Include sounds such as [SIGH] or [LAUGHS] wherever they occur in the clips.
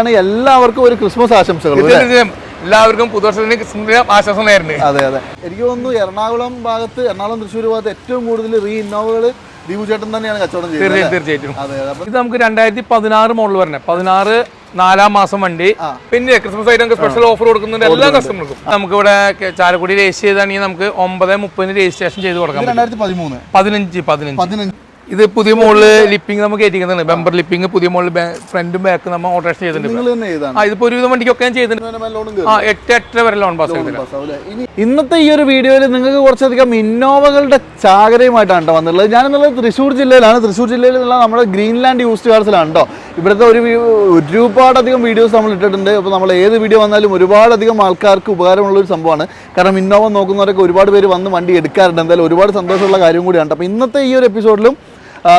ആണ് എല്ലാവർക്കും ഒരു ക്രിസ്മസ് ആശംസകൾ എല്ലാവർക്കും പുതുവർഷത്തിന് ആശംസ നേരുന്നു. അതെ അതെ. എനിക്ക് തോന്നുന്നു എറണാകുളം ഭാഗത്ത് എറണാകുളം തൃശ്ശൂർ ഭാഗത്ത് ഏറ്റവും കൂടുതൽ റീ ഇന്നോവകൾ ദീപു ചേട്ടൻ തന്നെയാണ് കച്ചവടം ചെയ്യുന്നത് തീർച്ചയായിട്ടും. ഇത് നമുക്ക് രണ്ടായിരത്തി പതിനാറ് മോഡൽ വരണേ. പതിനാറ് നാലാം മാസം വണ്ടി. പിന്നെ ക്രിസ്മസ് ആയിട്ട് നമുക്ക് സ്പെഷ്യൽ ഓഫർ കൊടുക്കുന്നുണ്ട് എല്ലാ കസ്റ്റമർക്കും നമുക്ക് ഇവിടെ ചാലക്കുടി രജിസ്റ്റർ ചെയ്താണെങ്കിൽ നമുക്ക് ഒമ്പത് മുപ്പതിന് രജിസ്ട്രേഷൻ ചെയ്ത് കൊടുക്കാം പതിനഞ്ച് പതിനഞ്ച്. പതിനഞ്ച്. ഇത് പുതിയ മോളിൽ ലിപ്പിംഗ് നമുക്ക് കയറ്റിക്കുന്നുണ്ട് ബെമ്പർ ലിപ്പിംഗ് പുതിയ മോളിൽ ഫ്രണ്ടും ബാക്കും നമ്മൾ ഓൾട്രേഷൻ ചെയ്തിട്ടുണ്ട്. നിങ്ങൾ തന്നെ ചെയ്താണ്. ആ ഇതിപ്പോ ഒരുവിധം വണ്ടിക്കൊക്കെ ഞാൻ ചെയ്തിട്ടുണ്ട്. ആ എട്ട് എട്ടര വരെ ലോൺ പാസ് ഇന്നത്തെ ഈ ഒരു വീഡിയോയിൽ നിങ്ങൾക്ക് കുറച്ചധികം ഇന്നോവകളുടെ ചാകരയുമായിട്ടാണ് കേട്ടോ വന്നിട്ടുള്ളത്. ഞാനെന്നുള്ളത് തൃശ്ശൂർ ജില്ലയിലാണ്. തൃശ്ശൂർ ജില്ലയിൽ നിന്നുള്ള നമ്മുടെ ഗ്രീൻലാൻഡ് യൂസ്ഡ് കാർസിലാണ് കേട്ടോ ഇവിടുത്തെ ഒരു ഒരുപാടധികം വീഡിയോസ് നമ്മൾ ഇട്ടിട്ടുണ്ട്. അപ്പോൾ നമ്മൾ ഏത് വീഡിയോ വന്നാലും ഒരുപാടധികം ആൾക്കാർക്ക് ഉപകാരമുള്ള ഒരു സംഭവമാണ്. കാരണം ഇന്നോവ നോക്കുന്നവരൊക്കെ ഒരുപാട് പേര് വന്ന് വണ്ടി എടുക്കാറുണ്ട്. എന്തായാലും ഒരുപാട് സന്തോഷമുള്ള കാര്യം കൂടിയാണ് അപ്പോൾ ഇന്നത്തെ ഈ ഒരു എപ്പിസോഡിലും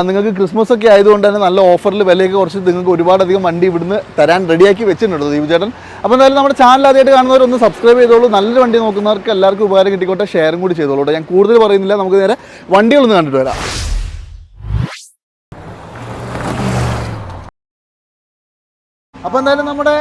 നിങ്ങൾക്ക് ക്രിസ്മസ് ഒക്കെ ആയതുകൊണ്ട് തന്നെ നല്ല ഓഫറിൽ വിലയൊക്കെ കുറച്ച് നിങ്ങൾക്ക് ഒരുപാടധികം വണ്ടി ഇവിടുന്ന് തരാൻ റെഡിയാക്കി വെച്ചിട്ടുണ്ട് ദീപു ചേട്ടൻ. അപ്പോൾ എന്തായാലും നമ്മുടെ ചാനൽ ആദ്യമായിട്ട് കാണുന്നവർ ഒന്ന് സബ്സ്ക്രൈബ് ചെയ്തോളൂ. നല്ലൊരു വണ്ടി നോക്കുന്നവർക്ക് എല്ലാവർക്കും ഉപകാരം കിട്ടിക്കോട്ടെ. ഷെയറും കൂടി ചെയ്തോളൂ ഞാൻ കൂടുതൽ പറയുന്നില്ല. നമുക്ക് നേരെ വണ്ടികളൊന്ന് കണ്ടിട്ട് വരാം. അപ്പോൾ എന്തായാലും നമ്മുടെ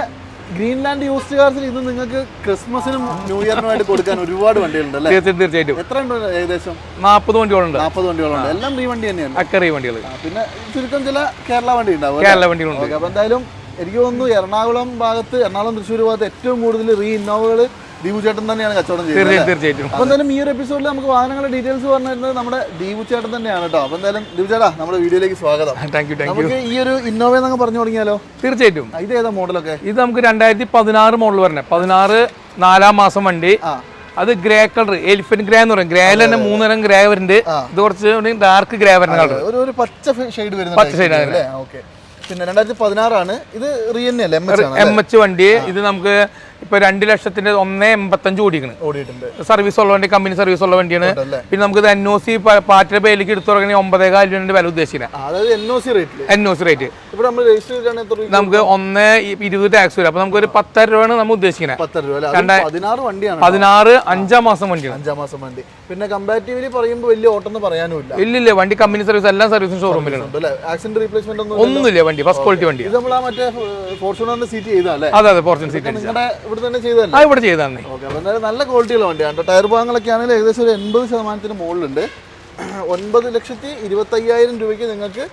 ഗ്രീൻലാൻഡ് യൂസ്ഡ് കാർസിൽ ഇന്ന് നിങ്ങൾക്ക് ക്രിസ്മസിനും ന്യൂ ഇയറിനുമായിട്ട് കൊടുക്കാൻ ഒരുപാട് വണ്ടികളുണ്ട് അല്ലേ? തീർച്ചയായും തീർച്ചയായിട്ടും. എത്ര ഉണ്ട് ഏകദേശം? നാൽപ്പത് വണ്ടികളുണ്ട്. നാൽപ്പത് വണ്ടികളുണ്ട്. എല്ലാം ഈ വണ്ടി തന്നെയാണ്. അക്കറി വണ്ടികൾ. പിന്നെ ചുരുക്കം ചില കേരള വണ്ടി ഉണ്ടാവും കേരള വണ്ടികളുണ്ട്. അപ്പോൾ എന്തായാലും എനിക്ക് തോന്നുന്നു എറണാകുളം ഭാഗത്ത് എറണാകുളം തൃശ്ശൂർ ഭാഗത്ത് ഏറ്റവും കൂടുതൽ റീ ഇന്നോവകൾ ദീപു ചേട്ടൻ തന്നെയാണ് കച്ചവടം ചെയ്യുന്നത് തീർച്ചയായിട്ടും. അപ്പൊ അപ്പോൾ എന്തായാലും ഈ ഒരു എപ്പിസോഡിൽ നമുക്ക് വാഹനങ്ങളുടെ ഡീറ്റെയിൽസ് പറഞ്ഞിരുന്നത് നമ്മുടെ ദീപു ചേട്ടൻ തന്നെയാണ് കേട്ടോ അപ്പോൾ എന്തായാലും ദീപു ചേട്ടാ നമ്മുടെ വീഡിയോയിലേക്ക് സ്വാഗതം. താങ്ക് യു താങ്ക് യു ഈ ഒരു ഇന്നോവ എന്നൊക്കെ പറഞ്ഞു തുടങ്ങിയാലോ? തീർച്ചയായിട്ടും. ഇത് ഏതാ മോഡലൊക്കെ? ഇത് നമുക്ക് രണ്ടായിരത്തി പതിനാറ് മോഡൽ വരണേ. പതിനാറ് നാലാം മാസം വണ്ടി. അത് ഗ്രേ കളർ എലിഫന്റ് ഗ്രേ എന്ന് പറയും. ഗ്രേയിൽ തന്നെ മൂന്നരം ഗ്രേ വരുന്നുണ്ട്. ഇത് കുറച്ച് ഡാർക്ക് ഗ്രേ വരുന്ന കളർ ഒരു പച്ച ഷെയ്ഡ് വരുന്ന പച്ച ഷെയ്ഡ് പിന്നെ രണ്ടായിരത്തി പതിനാറാണ് ഇത് റിയന്നെ തന്നെ അല്ലേ? ആണ് എം എച്ച് വണ്ടി. ഇത് നമുക്ക് ഇപ്പൊ രണ്ട് ലക്ഷത്തിന്റെ ഒന്നേ എൺപത്തഞ്ച് ഓടിക്കുന്നത് ഓടിയിട്ടുണ്ട്. സർവീസ് ഉള്ള വണ്ടി കമ്പനി സർവീസ് ഉള്ള വണ്ടിയാണ്? പിന്നെ നമുക്ക് എൻ ഒ സി പാർട്ടിയുടെ പേരിലേക്ക് എടുത്തു തുടങ്ങി ഒമ്പതേകാൽ രൂപ വില ഉദ്ദേശിക്കുന്നത് എൻ ഒ സി റേറ്റ് നമുക്ക് ഒന്ന് ഇരുപത് ടാക്സ് വരും. അപ്പൊ നമുക്ക് ഒരു പത്തര രൂപയാണ് നമ്മൾ ഉദ്ദേശിക്കുന്നത് പതിനാറ് അഞ്ചാം മാസം വണ്ടിയാണ്. അഞ്ചാം മാസം വണ്ടി. പിന്നെ കമ്പാരിറ്റീവ്ലി പറയുമ്പോൾ വലിയ ഓട്ടം എന്ന് പറയാനുമില്ല. ഇല്ലില്ല വണ്ടി കമ്പനി സർവീസ് എല്ലാ സർവീസും ഷോറൂമിലാണ് ആക്സിഡന്റ് റീപ്ലേസ്മെന്റ് ഒന്നും ഒന്നുമില്ല വണ്ടി. ഫസ്റ്റ് ക്വാളിറ്റി വണ്ടി നമ്മൾ മറ്റേ ഫോർച്യൂണറിന്റെ സീറ്റ് ചെയ്താല്ലേ അതെ അതെ. ഫോർച്യൂൺ സീറ്റ് നിങ്ങളുടെ ഇവിടെ തന്നെ ചെയ്തല്ലേ ആ ഇവിടെ ചെയ്താണ് ഓക്കെ അപ്പോൾ എന്തായാലും നല്ല ക്വാളിറ്റിയുള്ള വണ്ടിയാണ് ടയർ ഭാഗങ്ങളൊക്കെ ആണെങ്കിൽ ഏകദേശം ഒരു എൺപത് ശതമാനത്തിന് മുകളിലുണ്ട്. [CLEARS THROAT] ഒൻപത് ലക്ഷത്തി ഇരുപത്തയ്യായിരം രൂപയ്ക്ക് നിങ്ങൾക്ക്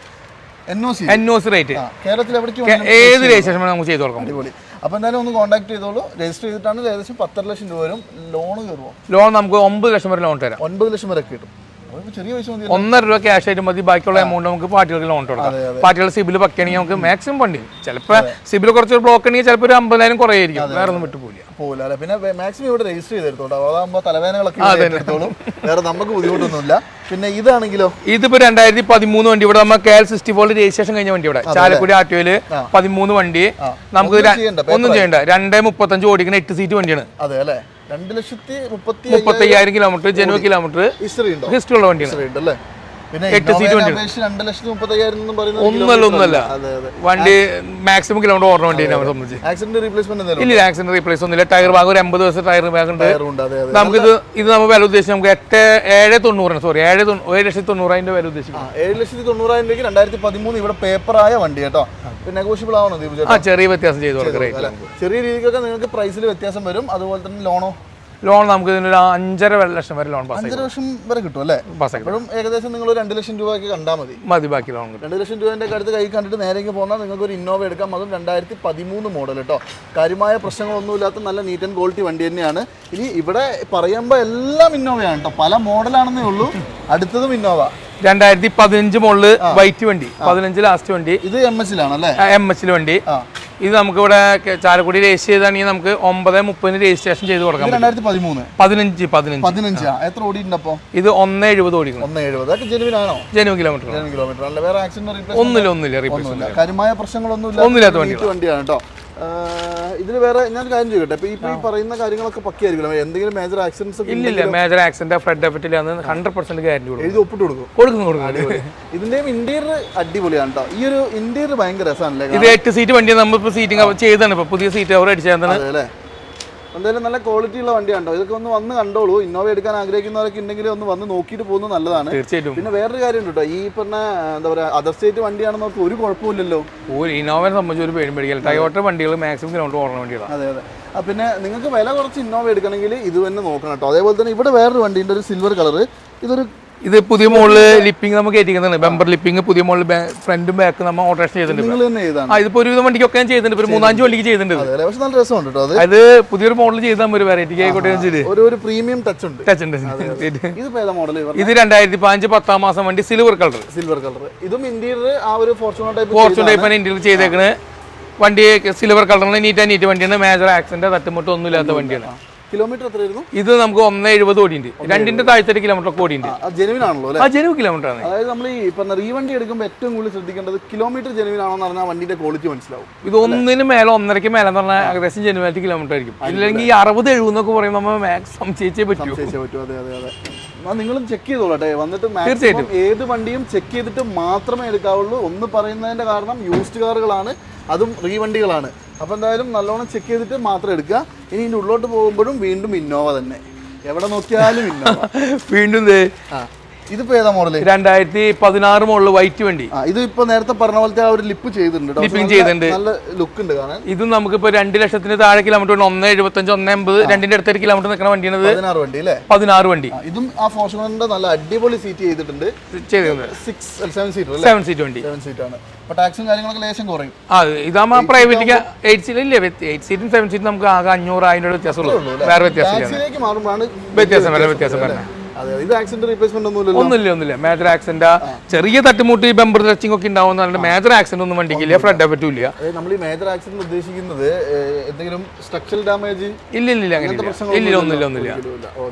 N O C N O C rate കേരളത്തിൽ എവിടേക്ക് ഏത് രജിസ്ട്രേഷൻ നമുക്ക് ചെയ്ത് കൊടുക്കാം. അടിപൊളി. അപ്പോൾ എന്തായാലും ഒന്ന് കോൺടാക്ട് ചെയ്തോളൂ. രജിസ്റ്റർ ചെയ്തിട്ടാണ് ഏകദേശം പത്തര ലക്ഷം രൂപ വരും. ലോൺ കയറുമോ ലോൺ നമുക്ക് ഒമ്പത് ലക്ഷം വരെ ലോൺ തരാം. ഒൻപത് ലക്ഷം വരെ കിട്ടും. ചെറിയ പൈസ മതി ഒന്നര രൂപ ക്യാഷ് ആയിട്ട് മതി ബാക്കിയുള്ള എമൗണ്ട് നമുക്ക് പാർട്ടികൾക്ക് ലോൺ കൊടുക്കാം. പാർട്ടികൾ സിബിൽ പക്കണെങ്കിൽ നമുക്ക് മാക്സിമം ഫണ്ട് ചിലപ്പോൾ സിബിൽ കുറച്ച് ബ്ലോക്ക് ഉണ്ടെങ്കിൽ ചിലപ്പോൾ ഒരു അമ്പതിനായിരം കുറയായിരിക്കും. വേറെ ഒന്നും വിട്ടു പോകില്ല പിന്നെ മാക്സിമം ഇവിടെ രജിസ്റ്റർ ചെയ്തെടുത്തോട്ടോ. അതാകുമ്പോൾ തലവേദനകളൊക്കെ വേറെ നമുക്ക് ബുദ്ധിമുട്ടൊന്നുമില്ല. പിന്നെ ഇതാണെങ്കിലോ? ഇതിപ്പോ രണ്ടായിരത്തി പതിമൂന്ന് വണ്ടി ഇവിടെ നമ്മൾ K L sixty four registration കഴിഞ്ഞ വണ്ടി ഇവിടെ. ചാലക്കുടി ആറ്റോയിൽ പതിമൂന്ന് വണ്ടി. നമുക്ക് ഒന്നും ചെയ്യണ്ട രണ്ടേ മുപ്പത്തഞ്ച് ഓടിക്കുന്ന എട്ട് സീറ്റ് വണ്ടിയാണ്. അതെ അല്ലേ? രണ്ട് ലക്ഷത്തി മുപ്പത്തി മുപ്പത്തയ്യായിരം കിലോമീറ്റർ ജനുവ കിലോമീറ്റർ ഹിസ്റ്ററി ഉണ്ടോ? ഹിസ്റ്ററി ഉള്ള വണ്ടിയാണ്. ഹിസ്റ്ററി ഉണ്ട് അല്ലേ എട്ട് സീറ്റ് പറയുന്നത് ഒന്നല്ല ഒന്നല്ല. വണ്ടി മാക്സിമം കിലോമീറ്റർ ഓർഡർ വണ്ടി സംബന്ധിച്ച്. ഇല്ല ആക്സിഡന്റ് റീപ്ലേസ് ഒന്നുമില്ല. ടയർ ഭാഗം ഒരു എൺപത് ദിവസം ടയർ ഭാഗം ഉണ്ട്. അതെ നമുക്കിത് ഇത് നമ്മൾ വില ഉദ്ദേശിച്ച് നമുക്ക് എട്ട് ഏഴ് തൊണ്ണൂറാണ്. സോറി ഏഴ് ഏഴ് ലക്ഷത്തി തൊണ്ണൂറായിരം വില ഉദ്ദേശിക്കും ആ ഏഴ് ലക്ഷത്തി തൊണ്ണൂറായിരം രൂപയ്ക്ക് രണ്ടായിരത്തി പതിമൂന്ന് ഇവിടെ പേപ്പറായ വണ്ടി കേട്ടോ. നെഗോഷ്യബിൾ ആവണോ ആ ചെറിയ വ്യത്യാസം ചെയ്തു ചെറിയ രീതിക്കൊക്കെ നിങ്ങൾക്ക് പ്രൈസിൽ വ്യത്യാസം വരും. അതുപോലെ തന്നെ ലോണോ ലോൺ നമുക്ക് ഇതിനൊരു അഞ്ചര ലക്ഷം വരെ ലോൺ പാസ് അഞ്ചര ലക്ഷം വരെ കിട്ടും അല്ലേ? പാസ് ആക്കും ഏകദേശം നിങ്ങൾ രണ്ട് ലക്ഷം രൂപയ്ക്ക് കണ്ടാൽ മതി. മതി ബാക്കി ലോൺ കിട്ടും. രണ്ട് ലക്ഷം രൂപേന്റെ അടുത്ത് കൈ കണ്ടിട്ട് നേരേക്ക് പോകുന്നാൽ നിങ്ങൾക്ക് ഒരു ഇന്നോവ എടുക്കാം. അതും രണ്ടായിരത്തി പതിമൂന്ന് മോഡൽ കേട്ടോ കാര്യമായ പ്രശ്നങ്ങളൊന്നുമില്ലാത്ത നല്ല നീറ്റ് ആൻഡ് ക്വാളിറ്റി വണ്ടി തന്നെയാണ്. ഇനി ഇവിടെ പറയുമ്പോൾ എല്ലാം ഇന്നോവയാണ് കേട്ടോ പല മോഡലാണെന്നേ ഉള്ളൂ. അടുത്തതും ഇന്നോവ. രണ്ടായിരത്തി പതിനഞ്ച് മുകളിൽ വൈറ്റ് വണ്ടി. പതിനഞ്ച് ലാസ്റ്റ് വണ്ടി. ഇത് എം എസ് അല്ലേ? എം എച്ചിൽ വണ്ടി. ഇത് നമുക്ക് ഇവിടെ ചാലക്കുടി രജിസ്റ്റർ ചെയ്താണെങ്കിൽ നമുക്ക് ഒമ്പത് മുപ്പതിന് രജിസ്ട്രേഷൻ ചെയ്ത് കൊടുക്കാം രണ്ടായിരത്തി പതിമൂന്ന് പതിനഞ്ച് പതിനഞ്ച്. പതിനഞ്ച്. എത്ര ഓടിയിട്ടുണ്ട് ഇത് ഒന്ന് എഴുപത് ഓടിക്കണം. ഒന്ന് എഴുപത്. ജനുവിനാണോ ജെനുവിൻ കിലോമീറ്റർ ജെനുവിൻ കിലോമീറ്റർ ഒന്നുമില്ല. റീപ്ലേസ് ഒന്നുമില്ല കാര്യമായ പ്രശ്നങ്ങളൊന്നും ഒന്നുമില്ലാത്ത വണ്ടിയാണ് കേട്ടോ. ഇതിൽ വേറെ ഞാൻ കാര്യം ചോദിക്കട്ടെ? ഇപ്പൊ ഈ പറയുന്ന കാര്യങ്ങളൊക്കെ പക്കിയായിരിക്കും എന്തെങ്കിലും മേജർ ആക്സിഡൻസ് ഇല്ലില്ല മേജർ ആക്സിഡന്റ് ഫ്ലഡ് ഡെഫിറ്റില്ല ഹൺഡ്രഡ് പെർസെന്റ് ഗ്യാരണ്ടി കൊടുക്കും. എഴുതി ഒപ്പിട്ട് കൊടുക്കും. കൊടുക്കുന്നു കൊടുക്കും ഇതിന്റെയും ഇന്റീരിയർ അടിപൊളിയാണ് കേട്ടോ ഈ ഒരു ഇന്റീരിയർ ഭയങ്കര രസമാണല്ലേ ഇത് എട്ട് സീറ്റ് വണ്ടി നമ്മളിപ്പോ സീറ്റിംഗ് ചെയ്താണ് ഇപ്പൊ പുതിയ സീറ്റ് അവർ അടിച്ചാൽ എന്തായാലും നല്ല ക്വാളിറ്റി ഉള്ള വണ്ടിയാണോ ഇതൊക്കെ ഒന്ന് വന്ന് കണ്ടോളൂ. ഇന്നോവ എടുക്കാൻ ആഗ്രഹിക്കുന്നവരൊക്കെ ഉണ്ടെങ്കിൽ ഒന്ന് വന്ന് നോക്കിയിട്ട് പോകുന്നത് നല്ലതാണ്. തീർച്ചയായിട്ടും. പിന്നെ വേറൊരു കാര്യം ഉണ്ട് കേട്ടോ. ഈ പറഞ്ഞ എന്താ പറയുക അതർ സ്റ്റേറ്റ് വണ്ടിയാണെന്ന് വണ്ടിയാണെന്നൊക്കെ ഒരു കുഴപ്പമില്ലല്ലോ ഒരു ഇന്നോവനെ സംബന്ധിച്ച് ഒരു പേരും പേടിക്കില്ല ടയോട്ട വണ്ടികൾ മാക്സിമം ഗ്രൗണ്ട് ഓടുന്ന വണ്ടികളാണ് അതെ അതെ. പിന്നെ നിങ്ങൾക്ക് വില കുറച്ച് ഇന്നോവ എടുക്കണമെങ്കിൽ ഇത് തന്നെ നോക്കണം കേട്ടോ. അതേപോലെ തന്നെ ഇവിടെ വേറൊരു വണ്ടിന്റെ ഒരു സിൽവർ കളർ ഇതൊരു ഇത് പുതിയ മോളിൽ ലിപ്പിംഗ് നമുക്ക് കയറ്റിക്കുന്നുണ്ട് ബമ്പർ ലിപ്പിംഗ് പുതിയ മോളിൽ ഫ്രണ്ടും ബാക്ക് നമ്മൾ ഓട്ടേഷൻ ചെയ്തിട്ടുണ്ട് ആ ഇതിപ്പോ ഒരുവിധം വണ്ടിക്കൊക്കെ ഞാൻ ചെയ്തിട്ടുണ്ട്. ഒരു മൂന്നാഞ്ച് വണ്ടിക്ക് ചെയ്തിട്ടുണ്ട് നല്ല രസമുണ്ട് കേട്ടോ അത്. പുതിയൊരു മോഡൽ ചെയ്താൽ ഒരു വെറൈറ്റി ആയിക്കോട്ടെ ഒരു ഒരു പ്രീമിയം ടച്ച് ഉണ്ട്. ടച്ച് ഉണ്ട്. ഇത് രണ്ടായിരത്തി പതിനഞ്ച് പത്താം മാസം വണ്ടി സിൽവർ കളർ സിൽവർ കളർ ഇതും ഇന്റീരിയർ ആ ഒരു ഫോർച്യൂണർ ടൈപ്പ് ടൈപ്പാണ് ഇന്റീരിയർ ചെയ്തേക്കുന്നത് വണ്ടി സിൽവർ കളറിന് നീറ്റ് ആൻഡ് നീറ്റ് വണ്ടിയാണ്. മേജർ ആക്സിഡന്റ് തട്ടുമുട്ട് ഒന്നും ഇല്ലാത്ത വണ്ടിയാണ്. കിലോമീറ്റർ എത്രയായിരുന്നു? ഇത് നമുക്ക് ഒന്ന് എഴുപത് ഓടിയുണ്ട്. രണ്ടിന്റെ താഴത്തെ കിലോമീറ്റർ ഒക്കെ ഓടിയുണ്ട്. ജെനുവിൻ ആണല്ലോ ആ ജനുവ് കിലോമീറ്റർ ആണ്. അതായത് നമ്മൾ ഈ ഇപ്പൊ റീവണ്ടി എടുക്കുമ്പോൾ ഏറ്റവും കൂടുതൽ ശ്രദ്ധിക്കേണ്ടത് കിലോമീറ്റർ ജെനുവിൻ ആണോ എന്ന് പറഞ്ഞാൽ വണ്ടിന്റെ ക്വാളിറ്റി മനസ്സിലാവും. ഇത് ഒന്നിന് മേലെ ഒന്നരയ്ക്ക് മേലെ എന്ന് പറഞ്ഞാൽ ഏകദേശം ജെനുവാലിറ്റി കിലോമീറ്റർ ആയിരിക്കും. ഇല്ലെങ്കിൽ ഈ അറുപത് എഴുപതെന്നൊക്കെ പറയുമ്പോൾ നമ്മൾ മാക്സ് സംശയിച്ചേ പറ്റൂ. പറ്റൂ അതെ അതെ അതെ. നിങ്ങളും ചെക്ക് ചെയ്തോളട്ടെ. വന്നിട്ട് മാക്സിമം ഏത് വണ്ടിയും ചെക്ക് ചെയ്തിട്ട് മാത്രമേ എടുക്കാവുള്ളൂ. ഒന്ന് പറയുന്നതിന്റെ കാരണം യൂസ്ഡ് കാറുകളാണ് അതും റീവണ്ടികളാണ്. അപ്പോൾ എന്തായാലും നല്ലോണം ചെക്ക് ചെയ്തിട്ട് മാത്രം എടുക്കുക. ഇനി ഇതിന്റെ ഉള്ളോട്ട് പോകുമ്പോഴും വീണ്ടും ഇന്നോവ തന്നെ. എവിടെ നോക്കിയാലും ഇന്നോവ [LAUGHS] വീണ്ടും ദേ ആ. ഇതിപ്പോ ഏതാ മോഡൽ? രണ്ടായിരത്തി പതിനാറ് മുകളിൽ വൈറ്റ് വണ്ടി. ഇത് ഇപ്പൊ നേരത്തെ പറഞ്ഞ പോലത്തെ ആ ഒരു ലിപ്പ് ചെയ്തിട്ടുണ്ട് ലിപ്പിംഗ് ചെയ്തിട്ടുണ്ട്. നല്ല ലുക്ക് ഉണ്ട് കാണാൻ. ഇത് നമുക്കിപ്പോ രണ്ട് ലക്ഷത്തിന് താഴെ കിലോമീറ്റർ ഒന്ന് എഴുപത്തഞ്ച് ഒന്ന് എൺപത്. രണ്ടിന്റെ അടുത്തൊരു കിലോമീറ്റർ നിൽക്കുന്ന വണ്ടിയാണ് പതിനാറ് വണ്ടി അല്ലേ? പതിനാറ് വണ്ടി. ഇതും ആ ഫോർച്യൂണറിന്റെ നല്ല അടിപൊളി സീറ്റ് ചെയ്തിട്ടുണ്ട്. ചെയ്തിട്ടുണ്ട്. Six seven seat seven seat വണ്ടി. സെവൻ സീറ്റ് ആണ്. ടാക്സും കാര്യങ്ങളൊക്കെ ലേശം കുറയും. ആ ഇതാകുമ്പോൾ പ്രൈവറ്റ് എയ്റ്റ് സീറ്റ് ഇല്ലേ? എയ്റ്റ് സീറ്റും സെവൻ സീറ്റും നമുക്ക് ആകെ അഞ്ഞൂറ് ആയിരം വ്യത്യാസമുള്ളൂ. വേറെ വ്യത്യാസം മാറുമ്പോഴാണ് വ്യത്യാസം വരെ വ്യത്യാസം വരണേ അതെ ഇത് ആക്സിഡന്റ് റീപ്ലേസ്മെന്റ് ഒന്നുമില്ല ഒന്നുമില്ല. ഒന്നുമില്ല മേജർ ആക്സിഡന്റ് ചെറിയ തട്ടുമുട്ടി ബമ്പർ ടച്ചിങ് ഒക്കെ ഉണ്ടാവുന്ന മേജർ ആക്സിഡന്റ് ഒന്നും വണ്ടിക്കില്ല ഫ്ലഡ് പറ്റൂല അതായത് നമ്മൾ ഈ മേജർ ആക്സിഡന്റ് ഉദ്ദേശിക്കുന്നത് എന്തെങ്കിലും സ്ട്രക്ചറൽ ഡാമേജ് ഇല്ല ഇല്ല ഇല്ല അങ്ങനെ ഇല്ല. ഇല്ല ഒന്നുമില്ല.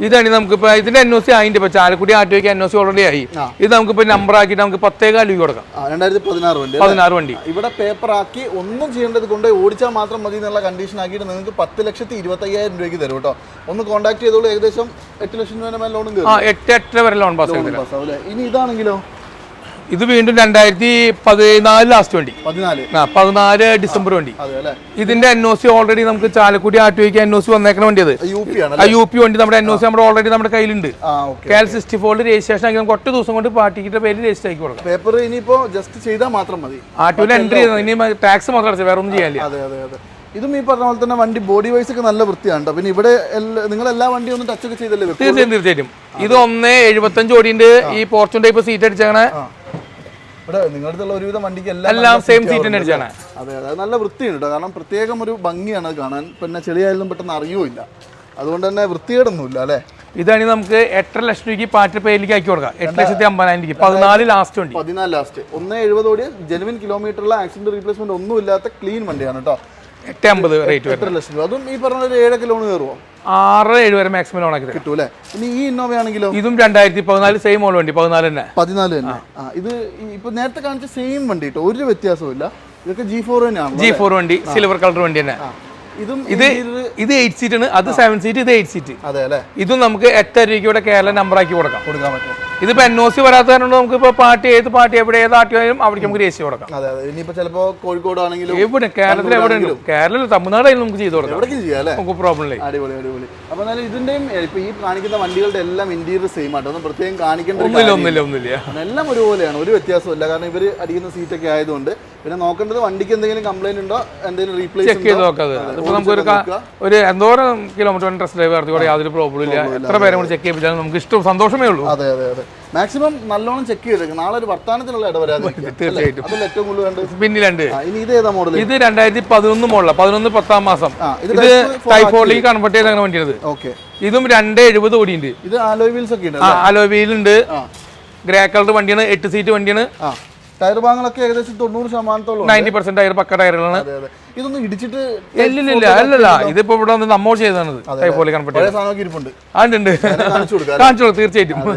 ഇതാണ് നമുക്കിപ്പോ ഇതിന്റെ എൻ ഒ സി ആയിന്റെ ഇപ്പൊ. ചാലക്കുടി ആറ്റുവയ്ക്ക് എൻ ഒ സി ഓൾറെഡി ആയി. ഇത് നമുക്ക് നമുക്കിപ്പോ നമ്പർ ആക്കിയിട്ട് നമുക്ക് പത്തേകാൽ രൂപ കൊടുക്കാം. രണ്ടായിരത്തി പതിനാറ് വണ്ടി പതിനാറ് വണ്ടി. ഇവിടെ പേപ്പർ ആക്കി ഒന്നും ചെയ്യേണ്ടത് കൊണ്ട് ഓടിച്ചാൽ മാത്രം മതി എന്നുള്ള കണ്ടീഷൻ ആക്കിയിട്ട് നിങ്ങൾക്ക് പത്ത് ലക്ഷത്തി ഇരുപത്തി അയ്യായിരം രൂപയ്ക്ക് തരും കേട്ടോ. ഒന്ന് കോൺടാക്ട് ചെയ്തോളൂ. ഏകദേശം എട്ട് ലക്ഷം രൂപ ലോണും കയറും എട്ട് എട്ടര വരെ ലോൺ പാസ് ഇനി ഇതാണെങ്കിലോ? ഇത് വീണ്ടും രണ്ടായിരത്തി പതിനാല് ലാസ്റ്റ് വണ്ടി. പതിനാല്. ഡിസംബർ വണ്ടി. ഇതിന്റെ എൻ ഒ സി ഓൾറെഡി നമുക്ക് ചാലക്കുടി ആറ്റുവയ്ക്ക് എൻ ഒ സി വന്നേക്കണ വണ്ടി അത്. യു പി വണ്ടി നമ്മുടെ എൻ ഒ സി നമ്മുടെ ഓൾറെഡി നമ്മുടെ കയ്യിലുണ്ട്. കെ എൽ സിക്സ്റ്റി ഫോറിൽ രജിസ്ട്രേഷൻ ആക്കി നമുക്ക് ഒറ്റ ദിവസം കൊണ്ട് പാർട്ടിക്കിന്റെ പേര് രജിസ്റ്റർ ആക്കി കൊടുക്കാം. പേപ്പർ ഇനിയിപ്പോ ജസ്റ്റ് ചെയ്താൽ മാത്രം മതി. ആറ്റുവിൽ എൻട്രി ഇനി ടാക്സ് മാത്രം അടച്ചാൽ വേറെ ഒന്നും ചെയ്യാനില്ല. ഇതും ഈ പറഞ്ഞ പോലെ തന്നെ വണ്ടി ബോഡി വൈസ് ഒക്കെ നല്ല വൃത്തിയാണ് പിന്നെ ഇവിടെ നിങ്ങൾ എല്ലാ വണ്ടിയും ഒന്ന് ടച്ച് ഒക്കെ ചെയ്തല്ലേ? തീർച്ചയായും തീർച്ചയായും ഇത് ഒന്ന് എഴുപത്തഞ്ച് ഓടിന്റെ ഈ പോർച്ചൂൺ ടൈപ്പ് സീറ്റ് അടിച്ചാണ് ഇവിടെ നിങ്ങളുടെ ഒരുവിധം വണ്ടിക്ക് എല്ലാം സെയിം സീറ്റ് തന്നെ അടിച്ചാണ് അതെ അതെ. നല്ല വൃത്തിയുണ്ട് കാരണം പ്രത്യേകം ഒരു ഭംഗിയാണ് കാണാൻ. പിന്നെ ചെളിയായാലും പെട്ടെന്ന് അറിയൂല്ല അതുകൊണ്ട് തന്നെ വൃത്തികേടൊന്നുമില്ല അല്ലേ? ഇതാണ് നമുക്ക് എട്ടര ലക്ഷം രൂപയ്ക്ക് പാറ്റ പേരിലേക്ക് ആക്കി കൊടുക്കാം. എട്ട് ലക്ഷത്തി അമ്പതിനായിരം രൂപയ്ക്ക്. പതിനാല് ലാസ്റ്റ് വണ്ടി. പതിനാല് ലാസ്റ്റ് ഒന്ന് എഴുപത് ഓടിയ ജെനുവിൻ കിലോമീറ്ററിലെ ആക്സിഡന്റ് റീപ്ലേസ്മെന്റ് ഒന്നും ഇല്ലാത്ത ക്ലീൻ വണ്ടിയാണ് കേട്ടോ എട്ട് അമ്പത് റേറ്റ് എത്ര ലക്ഷം രൂപ. അതും ഈ പറഞ്ഞ ഒരു ഏഴൊക്കെ ലോൺ കയറുമോ ആറ് ഏഴ് വരെ മാക്സിമം ലോൺ ആക്കി കിട്ടും അല്ലേ? ഇനി ഈ ഇന്നോവ ആണെങ്കിലോ ഇതും രണ്ടായിരത്തി പതിനാല് സെയിം മോൾ വണ്ടി പതിനാല് തന്നെ. പതിനാല് തന്നെ. ആ. ഇത് ഇപ്പൊ നേരത്തെ കാണിച്ച സെയിം വണ്ടി കേട്ടോ ഒരു വ്യത്യാസവും ഇല്ല ഇതൊക്കെ ജി ഫോർ തന്നെയാണ് ജി ഫോർ വണ്ടി സിൽവർ കളർ വണ്ടി തന്നെ. ഇതും ഇത് ഇത് എയ്റ്റ് സീറ്റ് ആണ്. അത് സെവൻ സീറ്റ് ഇത് എയ്റ്റ് സീറ്റ് അതെ അല്ലേ? ഇതും നമുക്ക് എട്ടര രൂപയ്ക്ക് ഇവിടെ കേരള നമ്പർ ആക്കി കൊടുക്കാം. കൊടുക്കാൻ പറ്റും. ഇതിപ്പോ എൻ ഒ സി വരാത്ത കാരണം നമുക്ക് ഇപ്പൊ പാർട്ടി ഏത് പാർട്ടി എവിടെ ഏത് ആർട്ടി ആയാലും അവിടേക്ക് നമുക്ക് രജിസ്റ്റർ കൊടുക്കാം. അതെ കോഴിക്കോട് ആണെങ്കിലും എവിടെ? കേരളത്തിൽ എവിടെ ഉണ്ട് കേരളത്തിൽ തമിഴ്നാടായാലും നമുക്ക് ചെയ്തു കൊടുക്കാം. എവിടേക്കും ചെയ്യാം അല്ലേ? നമുക്ക് പ്രോബ്ലം ഇല്ല. അടിപൊളി അടിപൊളി. അപ്പൊ എന്നാലും ഇതിന്റെയും ഇപ്പൊ ഈ കാണിക്കുന്ന വണ്ടികളുടെ എല്ലാം ഇന്റീരിയർ സെയിം ആട്ടോ. ഒന്നും പ്രത്യേകം കാണിക്കേണ്ട ഒന്നില്ല ഒന്നില്ല കാര്യമില്ല. ഒന്നുമില്ല ഒന്നുമില്ല. എല്ലാം ഒരുപോലെയാണ്. ഒരു വ്യത്യാസമില്ല കാരണം ഇവർ അടിക്കുന്ന സീറ്റ് ഒക്കെ ആയതുകൊണ്ട്. പിന്നെ നോക്കേണ്ടത് വണ്ടിക്ക് എന്തെങ്കിലും കംപ്ലൈന്റ് ഉണ്ടോ? എന്തെങ്കിലും റീപ്ലേസ് ചെക്ക് ചെയ്ത് നോക്കാം അതിപ്പോ നമുക്ക് ഒരു ഒരു എന്തോരം കിലോമീറ്റർ ടെസ്റ്റ് ഡ്രൈവ് നടത്തി യാതൊരു പ്രോബ്ലം ഇല്ല. എത്ര പേരെ കൂടി ചെക്ക് ചെയ്യിപ്പിച്ചാലും നമുക്ക് ഇഷ്ടം സന്തോഷമേ ഉള്ളൂ. അതെ അതെ അതെ. മാക്സിമം നല്ലോണം ചെക്ക് ചെയ്തേക്കും. നാളെ ഒരു വർത്താനത്തിനുള്ള ഇടവരാതെ. [LAUGHS] തീർച്ചയായിട്ടും. അതിൽ ഏറ്റവും കൂടുതൽ പിന്നിലുണ്ട് ഇനി ഇത് ഏതാ മോഡൽ ഇത് രണ്ടായിരത്തി പതിനൊന്ന് പത്താം മാസം. ഇത് ടൈഫോളിലേക്ക് കൺവേർട്ട് ചെയ്താണ് വണ്ടിയത് ഓക്കെ ഇതും രണ്ട് എഴുപത് ഓടിയുണ്ട്. ഇത് അലോയ് വീൽസ് ഒക്കെ ഉണ്ട് അലോയ് അലോവിയിലുണ്ട് ആ. ഗ്രേ കളർ വണ്ടിയാണ് എട്ട് സീറ്റ് വണ്ടിയാണ്. ആ. ടയർ ഭാഗങ്ങളൊക്കെ ഏകദേശം തൊണ്ണൂറ് ശതമാനത്തോളം. നയന്റി പെർസെന്റ് ടയർ പക്ക ടയറുകളാണ്. ഇതൊന്നും ഇടിച്ചിട്ട് ഇല്ലില്ല അല്ലല്ല. ഇതിപ്പോ ഇവിടെ വന്ന് നമ്മോ ചെയ്താണ് പോലെ ഇരിപ്പുണ്ട്. അതുണ്ട് കാണിച്ചു കൊടുക്കാം കാണിച്ചു തീർച്ചയായിട്ടും.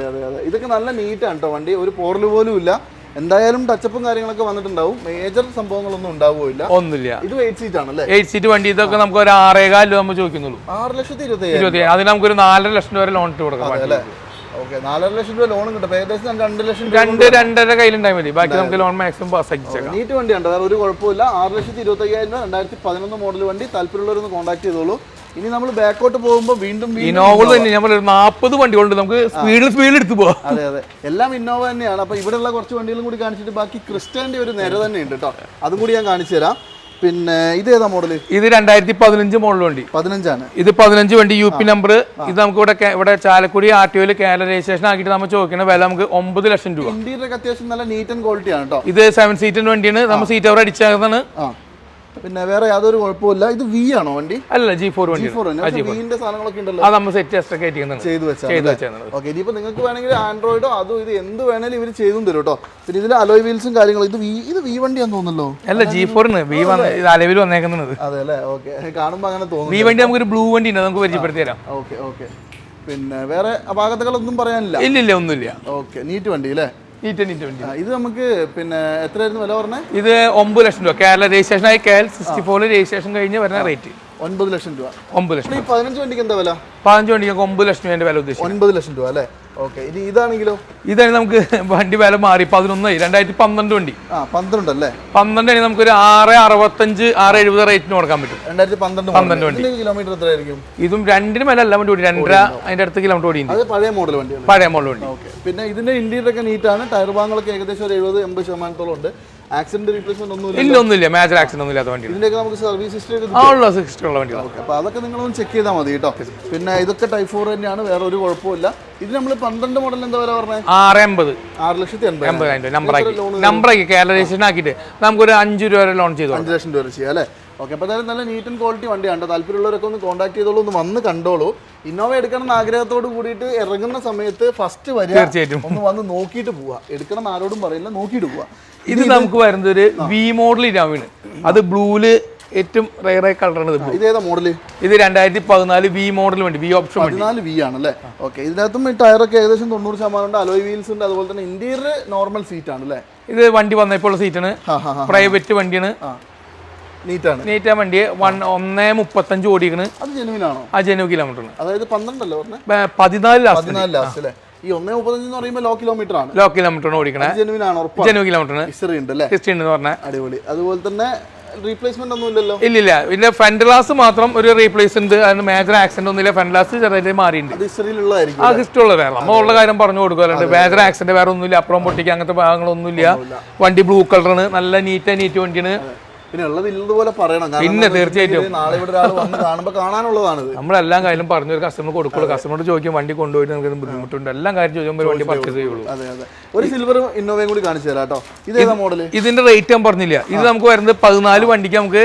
ഇതൊക്കെ നല്ല നീറ്റാണ് കേട്ടോ വണ്ടി. ഒരു പോറൽ പോലും ഇല്ല. എന്തായാലും ടച്ചപ്പും കാര്യങ്ങളൊക്കെ വന്നിട്ടുണ്ടാവും. മേജർ സംഭവങ്ങളൊന്നും ഉണ്ടാവുമില്ല ഒന്നുമില്ല. ഇത് എയ്റ്റ് സീറ്റ് ആണല്ലേ? എയ്റ്റ് സീറ്റ് വണ്ടി ഇതൊക്കെ നമുക്ക് ഒരു ആറേകാലും നമ്മൾ ചോദിക്കുന്നുള്ളൂ. ആറ് ലക്ഷത്തി ഇരുപത്തി അതിന് നമുക്ക് ഒരു നാലര ലക്ഷം രൂപ വരെ ലോൺ ഇട്ട് കൊടുക്കാം അല്ലേ? ഓക്കെ നാലര ലക്ഷം രൂപ ലോൺ കിട്ടും. ഏകദേശം രണ്ട് ലക്ഷം രണ്ട് രണ്ടര കയ്യിലുണ്ടായി മതി. ബാക്കി നമുക്ക് ലോൺ മാക്സിമം പാസ് നീറ്റ് വണ്ടി ഉണ്ട് വേറെ ഒരു കുഴപ്പമില്ല. ആറ് ലക്ഷത്തി ഇരുപത്തയ്യായിരം രൂപ രണ്ടായിരത്തി പതിനൊന്ന് മോഡൽ വണ്ടി. താല്പര്യമുള്ളവരൊന്ന് കോൺടാക്ട് ചെയ്തോളൂ. ഇനി നമ്മൾ ബാക്കോട്ട് പോകുമ്പോൾ വീണ്ടും ഇന്നോവ തന്നെ നമ്മൾ നാൽപ്പത് വണ്ടികളുണ്ട്. നമുക്ക് സ്പീഡിൽ സ്പീഡിൽ എടുത്തു പോവാം. അതെ അതെ. എല്ലാം ഇന്നോവ തന്നെയാണ്. അപ്പൊ ഇവിടെയുള്ള കുറച്ച് വണ്ടികളും കൂടി കാണിച്ചിട്ട് ബാക്കി ക്രിസ്റ്റാന്റെ ഒരു നിര തന്നെ ഉണ്ട് കേട്ടോ. അതും കൂടി ഞാൻ കാണിച്ചു തരാം പിന്നെ ഇത് ഏതാ മോഡൽ ഇത് രണ്ടായിരത്തി പതിനഞ്ച് മോഡൽ വണ്ടി. പതിനഞ്ചാണ്. ഇത് പതിനഞ്ച് വണ്ടി യു പി നമ്പർ ഇത് നമുക്ക് ഇവിടെ ഇവിടെ ചാലക്കുടി ആർ ടി ഒയിൽ കേരള രജിസ്ട്രേഷൻ ആക്കിയിട്ട് നമ്മൾ ചോദിക്കുന്ന വില നമുക്ക് ഒമ്പത് ലക്ഷം രൂപ. ഇന്റീരിയർ ഒക്കെ അത്യാവശ്യം നല്ല നീറ്റ് ആൻഡ് ക്വാളിറ്റി ആണ് കേട്ടോ ഇത് സെവൻ സീറ്റിന്റെ വണ്ടിയാണ്. നമ്മൾ സീറ്റ് അവർ അടിച്ചാണ് പിന്നെ വേറെ യാതൊരു കുഴപ്പമില്ല ഇത് വി ആണോ വണ്ടി? അല്ല ജി ഫോർ വണ്ടി വിന്റെ സാധനങ്ങളൊക്കെ ഉണ്ടല്ലോ. അത് നമ്മൾ സെറ്റ് ചെയ്തു വെച്ചാൽ ഓക്കെ ഇനിയിപ്പോൾ നിങ്ങൾക്ക് വേണമെങ്കിൽ ആൻഡ്രോയിഡോ അതോ ഇത് എന്ത് വേണേലും ഇവർ ചെയ്തും തരും കേട്ടോ. പിന്നെ ഇതിൽ അലോയ് വീൽസും കാര്യങ്ങളും. ഇത് വി ഇത് വി വണ്ടിയാന്ന് തോന്നുന്നല്ലോ. അല്ല ജി ഫോറിന് വി അലവിൽ വന്നേക്കുന്നത് അതെ. അല്ലേ? ഓക്കെ. കാണുമ്പോൾ അങ്ങനെ തോന്നുന്നു വി വണ്ടി നമുക്കൊരു ബ്ലൂ വണ്ടി ഉണ്ട് നമുക്ക് പരിചയപ്പെടുത്തി തരാം. Okay okay. പിന്നെ വേറെ അപാകതകളൊന്നും പറയാനില്ല. ഇല്ല ഇല്ല ഒന്നുമില്ല. ഓക്കെ നീറ്റ് വണ്ടി അല്ലേ? നീറ്റ് നീറ്റ് ഇത് നമുക്ക് പിന്നെ എത്രയായിരുന്നു വില പറഞ്ഞത്? ഇത് ഒമ്പത് ലക്ഷം രൂപ. കേരള രജിസ്ട്രേഷൻ ആയി കേരള സിക്സ്റ്റി ഫോറിൽ രജിസ്ട്രേഷൻ കഴിഞ്ഞ് വരുന്ന റേറ്റ് ഒൻപത് ലക്ഷം രൂപ. ഒമ്പത് ലക്ഷം. ഈ പതിനഞ്ച് വണ്ടിക്ക് എന്താ വില? പതിനഞ്ച് വണ്ടിക്ക് ഒമ്പത് ലക്ഷം രൂപ വില ഉദ്ദേശിച്ചു ഒൻപത് ലക്ഷം രൂപ അല്ലേ? ഓക്കെ. ഇനി ഇതാണെങ്കിലോ? ഇതാണ് നമുക്ക് വണ്ടി വില മാറി പതിനൊന്നായി രണ്ടായിരത്തി പന്ത്രണ്ട് വണ്ടി. ആ പന്ത്രണ്ട് അല്ലേ? നമുക്ക് ഒരു ആറ് അറുപത്തഞ്ച് ആറ് എഴുപത് റേറ്റിന് കൊടുക്കാൻ പറ്റും. രണ്ടായിരത്തി പന്ത്രണ്ട് പന്ത്രണ്ട് വണ്ടി. കിലോമീറ്റർ എത്രയായിരിക്കും? ഇതും രണ്ടിന് മേലെ അല്ല വണ്ടി ഓടി രണ്ടര അതിന്റെ അടുത്ത് കിലോമീറ്റർ ഓടി അത് പഴയ മോഡൽ വണ്ടി പഴയ മോഡൽ വണ്ടി. ഓക്കെ. പിന്നെ ഇതിന്റെ ഇന്റീരിയർ ഒക്കെ നീറ്റാണ് ടയർ ഭാഗങ്ങളൊക്കെ ഏകദേശം ഒരു എഴുപത് എൺപത് ശതമാനത്തോളം ഉണ്ട്. ആക്സിഡന്റ് റീപ്ലേസ്മെന്റ് ഒന്നും ഇല്ല ഒന്നുമില്ല. മേജർ ആക്സിഡന്റ് ഒന്നും ഇല്ലാത്ത വണ്ടി ഇതിന്റെയൊക്കെ നമുക്ക് സർവീസ് ഹിസ്റ്ററി ആ ഉള്ള ഹിസ്റ്ററി ഉള്ള അപ്പോൾ അതൊക്കെ നിങ്ങളൊന്ന് ചെക്ക് ചെയ്താൽ മതി കേട്ടോ. പിന്നെ ഇതൊക്കെ ടൈപ്പ് ഫോർ തന്നെയാണ് വേറെ ഒരു കുഴപ്പമില്ല ഇത് നമ്മൾ പന്ത്രണ്ട് മോഡൽ എന്താ വില പറഞ്ഞത് ആറ് എൺപത് ആറ് ലക്ഷത്തി എൺപത് എൺപതിനായിരം രൂപ. നമ്പറാക്കി നമ്പറാക്കി കേരള രജിസ്ട്രേഷൻ ആക്കിയിട്ട്. നമുക്കൊരു അഞ്ച് രൂപ വരെ ലോൺ ചെയ്തു അഞ്ച് ലക്ഷം രൂപ വരെ ചെയ്യാം അല്ലേ? ഓക്കെ അപ്പോൾ അതായത് നല്ല നീറ്റ് ആൻഡ് ക്വാളിറ്റി വണ്ടിയാണ്. താല്പര്യമുള്ളവരൊക്കെ ഒന്ന് കോൺടാക്ട് ചെയ്തോളൂ ഒന്ന് വന്ന് കണ്ടോളൂ. ഇന്നോവ എടുക്കണം എന്ന ആഗ്രഹത്തോട് കൂടിയിട്ട് ഇറങ്ങുന്ന സമയത്ത് ഫസ്റ്റ് വരിക. ഒന്ന് വന്ന് നോക്കിയിട്ട് പോവുക എടുക്കണം ആരോടും പറയില്ല നോക്കിയിട്ട് പോവുക ഇത് നമുക്ക് വരുന്നത് ഒരു വി മോഡൽ ഇനാമിന് അത് ബ്ലൂൽ ഏറ്റവും റയറായ കളറാണ് ഇത് ഇത് ഏതാ മോഡൽ ഇത് രണ്ടായിരത്തി പതിനാല് വി മോഡൽ വേണ്ടി വി ഓപ്ഷൻ പതിനാല് വി ആണ് അല്ലേ? ഓക്കെ ഇതിനകത്തും ഈ ടയറൊക്കെ ഏകദേശം തൊണ്ണൂറ് ശതമാനം ഉണ്ട് അലോയ് വീൽസ് ഉണ്ട്. അതുപോലെ തന്നെ ഇന്റീരിയർ നോർമൽ സീറ്റ് ആണ് അല്ലേ? ഇത് വണ്ടി വന്നപ്പോൾ സീറ്റാണ് പ്രൈവറ്റ് വണ്ടിയാണ്. നീറ്റാണ് നീറ്റാ വണ്ടി. വൺ ഒന്നേ മുപ്പത്തഞ്ച് ഓടിക്കണ് അത് ജനുവിനാണോ ആ ജനുവ് കിലോമീറ്റർ അതായത് പന്ത്രണ്ടല്ലോ പതിനാല് ലാസ്റ്റ് പതിനാല് ലാസ്റ്റ് അല്ലേ ഈ ഒന്നേ മുപ്പത്തഞ്ച് എന്ന് പറയുമ്പോൾ ലോ കിലോമീറ്റർ ആണ്. ലോ കിലോമീറ്റർ ഓടിക്കണേ. ജെനുവിൻ ആണ് ഉറപ്പാണ്. ജനു കിലോമീറ്ററിന് ഹിസ്റ്ററി ഉണ്ട് അല്ലേ? ഹിസ്റ്ററി ഉണ്ട് പറഞ്ഞാൽ അടിപൊളി. അതുപോലെ തന്നെ റീപ്ലേസ്മെന്റ് ഒന്നും ഇല്ലല്ലോ? ഇല്ലില്ല. ഇതിന്റെ ഫ്രണ്ട് ഗ്ലാസ് മാത്രം ഒരു റീപ്ലേസ് ഉണ്ട്. അതിന് മേജർ ആക്സിഡന്റ് ഒന്നുമില്ല. ഫ്രണ്ട് ഗ്ലാസ് ചെറുതായിട്ട് മാറിയിട്ടുണ്ട്. ആ ഹിസ്റ്ററി ഉള്ള വേറെ. വേറെ ഉള്ള കാര്യം പറഞ്ഞു കൊടുക്കാറുണ്ട് മേജർ ആക്സിഡന്റ് വേറെ ഒന്നുമില്ല. അപ്പുറം പൊട്ടിക്കുക അങ്ങനത്തെ ഭാഗങ്ങളൊന്നുമില്ല. വണ്ടി ബ്ലൂ കളറാണ് നല്ല നീറ്റ് നീറ്റ് വണ്ടിയാണ്. പിന്നെ ഉള്ളത് ഇല്ലതുപോലെ പറയണം. പിന്നെ തീർച്ചയായിട്ടും. നാളെ ഇവിടെ ഒരാൾ വന്ന് കാണുമ്പോൾ കാണാനുള്ളതാണ്. നമ്മളെല്ലാം കാര്യം പറഞ്ഞു ഒരു കസ്റ്റമർ കൊടുക്കുള്ളൂ. കസ്റ്റമർ ചോദിക്കും വണ്ടി കൊണ്ടുപോയിട്ട് നമുക്ക് ബുദ്ധിമുട്ടുണ്ട്? എല്ലാം കാര്യം ചോദിക്കുമ്പോൾ വണ്ടി പർച്ചേസ് ചെയ്യുള്ളൂ. അതെ അതെ. ഒരു സിൽവർ ഇന്നോവയും കൂടി കാണിച്ചു തരാം കേട്ടോ. ഏതാ ഇതിന്റെ റേറ്റ് ഞാൻ പറഞ്ഞില്ല. ഇത് നമുക്ക് വരുന്നത് പതിനാല് വണ്ടിക്ക് നമുക്ക്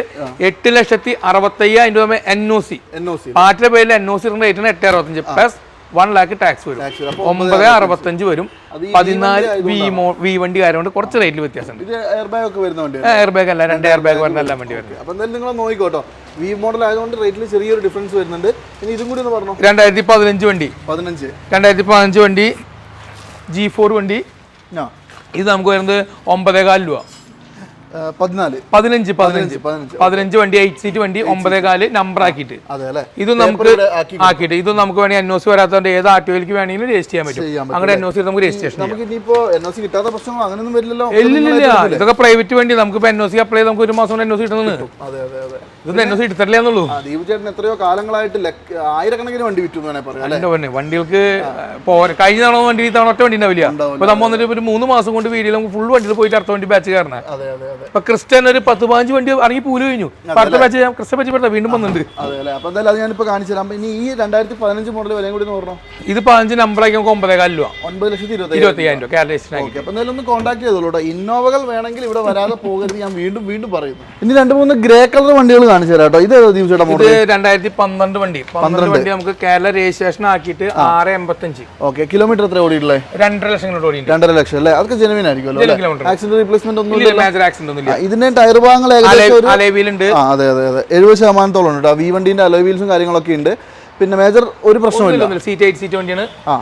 എട്ട് ലക്ഷത്തി അറുപത്തയ്യായിരം രൂപ N O C. N O C. പാറ്റിന്റെ പേരിൽ എൻ ഒ സി റേറ്റിന് എട്ട് അറുപത്തഞ്ച്. പ്ലസ് വൺ ലാക്ക് ടാക്സ് വരും. ഒമ്പത് അറുപത്തഞ്ച് വരും. പതിനാല് വി മോ വി വണ്ടി ആയതുകൊണ്ട് കുറച്ച് റേറ്റിൽ വ്യത്യാസമുണ്ട്. എയർ ബാഗ് അല്ല രണ്ട് എയർ ബാഗ് വരുന്ന എല്ലാം വണ്ടി വരുന്നത്. അപ്പൊ എന്തായാലും നിങ്ങൾ നോക്കിക്കോട്ടോ. വി മോഡൽ ആയതുകൊണ്ട് റേറ്റിൽ ചെറിയൊരു ഡിഫറൻസ് വരുന്നുണ്ട്. ഇനി ഇതും കൂടി ഒന്ന് പറഞ്ഞോ? രണ്ടായിരത്തി പതിനഞ്ച് വണ്ടി. പതിനഞ്ച്. രണ്ടായിരത്തി പതിനഞ്ച് വണ്ടി ജി ഫോർ വണ്ടി. ഇത് നമുക്ക് വരുന്നത് ഒമ്പതേകാൽ രൂപ. പതിനാല്. പതിനഞ്ച് പതിനഞ്ച്. പതിനഞ്ച് വണ്ടി എയ്റ്റ് സീറ്റ് വണ്ടി ഒമ്പതേകാൽ നമ്പർ ആക്കിയിട്ട്. ഇത് നമുക്ക് ആക്കിയിട്ട്. ഇത് നമുക്ക് വേണമെങ്കിൽ എൻഒസി വരാത്തതുകൊണ്ട് ഏത് ആർ ടി ഒയിലേക്ക് വേണമെങ്കിലും രജിസ്റ്റർ ചെയ്യാൻ പറ്റും. അങ്ങനെ എൻഒസി നമുക്ക് രജിസ്ട്രേഷൻ കിട്ടാത്ത പ്രശ്നങ്ങൾ അങ്ങനെയൊന്നും വരില്ലല്ലോ? ഇല്ലില്ല ഇതൊക്കെ പ്രൈവറ്റ് വണ്ടി. നമുക്ക് ഇപ്പൊ എൻ ഒ സി അപ്ലൈ ചെയ്ത് നമുക്ക് ഒരു മാസം കൊണ്ട് എൻഒസി കിട്ടുന്നത്. ഇതൊന്നും എൻഒസി എടുത്തിട്ടില്ല എന്നുള്ളൂ. ദീപു ചേട്ടൻ എത്രയോ കാലങ്ങളായിട്ട് ആയിരക്കണക്കിന് വണ്ടി വിറ്റു പറയാം വണ്ടികൾക്ക് പോരെ കഴിഞ്ഞ തവണ വണ്ടി തവണ ഒറ്റ വണ്ടി ഉണ്ടാവില്ല. അപ്പൊ നമ്മ വന്നിട്ട് ഒരു മൂന്ന് മാസം കൊണ്ട് വീഡിയോ ഫുൾ വണ്ടിയിൽ പോയിട്ട് അടുത്ത വണ്ടി ബാച്ച് കയറണേ. അതെ അതെ. ഇപ്പൊ ക്രിസ്ത്യൻ ഒരു പത്ത് പതിനഞ്ച് വണ്ടി ഇറങ്ങി പൂൽ കഴിഞ്ഞു. അടുത്ത ബാച്ച് ഞാൻ ക്രിസ്ത്യൻ പറ്റി വീണ്ടും വന്നിട്ടുണ്ട്. അതെ അല്ലേ? അപ്പൊ എന്തായാലും അത് ഞാനിപ്പോ കാണിച്ചു തരാം. ഇനി ഈ രണ്ടായിരത്തി പതിനഞ്ച് മോഡൽ വിലയും കൂടി ഒന്ന് പറഞ്ഞോ ഇത് പതിനഞ്ച് നമ്പറാക്കി നമുക്ക് ഒമ്പതേകാൽ രൂപ. ഒമ്പത് ലക്ഷത്തി ഇരുപത്തി ഇരുപത്തയ്യായിരം രൂപ കേരള ഓക്കെ അപ്പൊ എന്തായാലും ഒന്ന് കോൺടാക്ട് ചെയ്തോളൂ കേട്ടോ ഇന്നോവകൾ വേണമെങ്കിൽ ഇവിടെ വരാതെ പോകരുത്. ഞാൻ വീണ്ടും വീണ്ടും പറയുന്നു ഇനി രണ്ട് മൂന്ന് ഗ്രേ കളർ വണ്ടികൾ കാണിച്ചു തരാം കേട്ടോ ഇത് ചേട്ടാ മോഡൽ ഇത് രണ്ടായിരത്തി പന്ത്രണ്ട് വണ്ടി. പന്ത്രണ്ട് വണ്ടി നമുക്ക് കേരള രജിസ്ട്രേഷൻ ആക്കിയിട്ട് ആറ് എൺപത്തഞ്ച്. ഓക്കെ കിലോമീറ്റർ എത്ര ഓടിയിട്ടുള്ളത് രണ്ടര ലക്ഷം ഓടി രണ്ടര ലക്ഷം അല്ലേ? അതൊക്കെ ജെനുവിൻ ആയിരിക്കുമല്ലോ ആക്സിഡന്റ് റീപ്ലേസ്മെന്റ് ഒന്നും ഇല്ല മേജർ ആക്സിഡന്റ് ഇതിന്റെ ടയർ ഭാഗങ്ങൾ ഏകദേശം അതെ അതെ അതെ. എഴുപത് ശതമാനത്തോളം ഉണ്ട് വി വണ്ടിന്റെ അലോയ് വീൽസും കാര്യങ്ങളൊക്കെ ഉണ്ട്. പിന്നെ മേജർ ഒരു പ്രശ്നമില്ല സീറ്റ് എയ്റ്റ് സീറ്റ് വണ്ടിയാണ് ആ.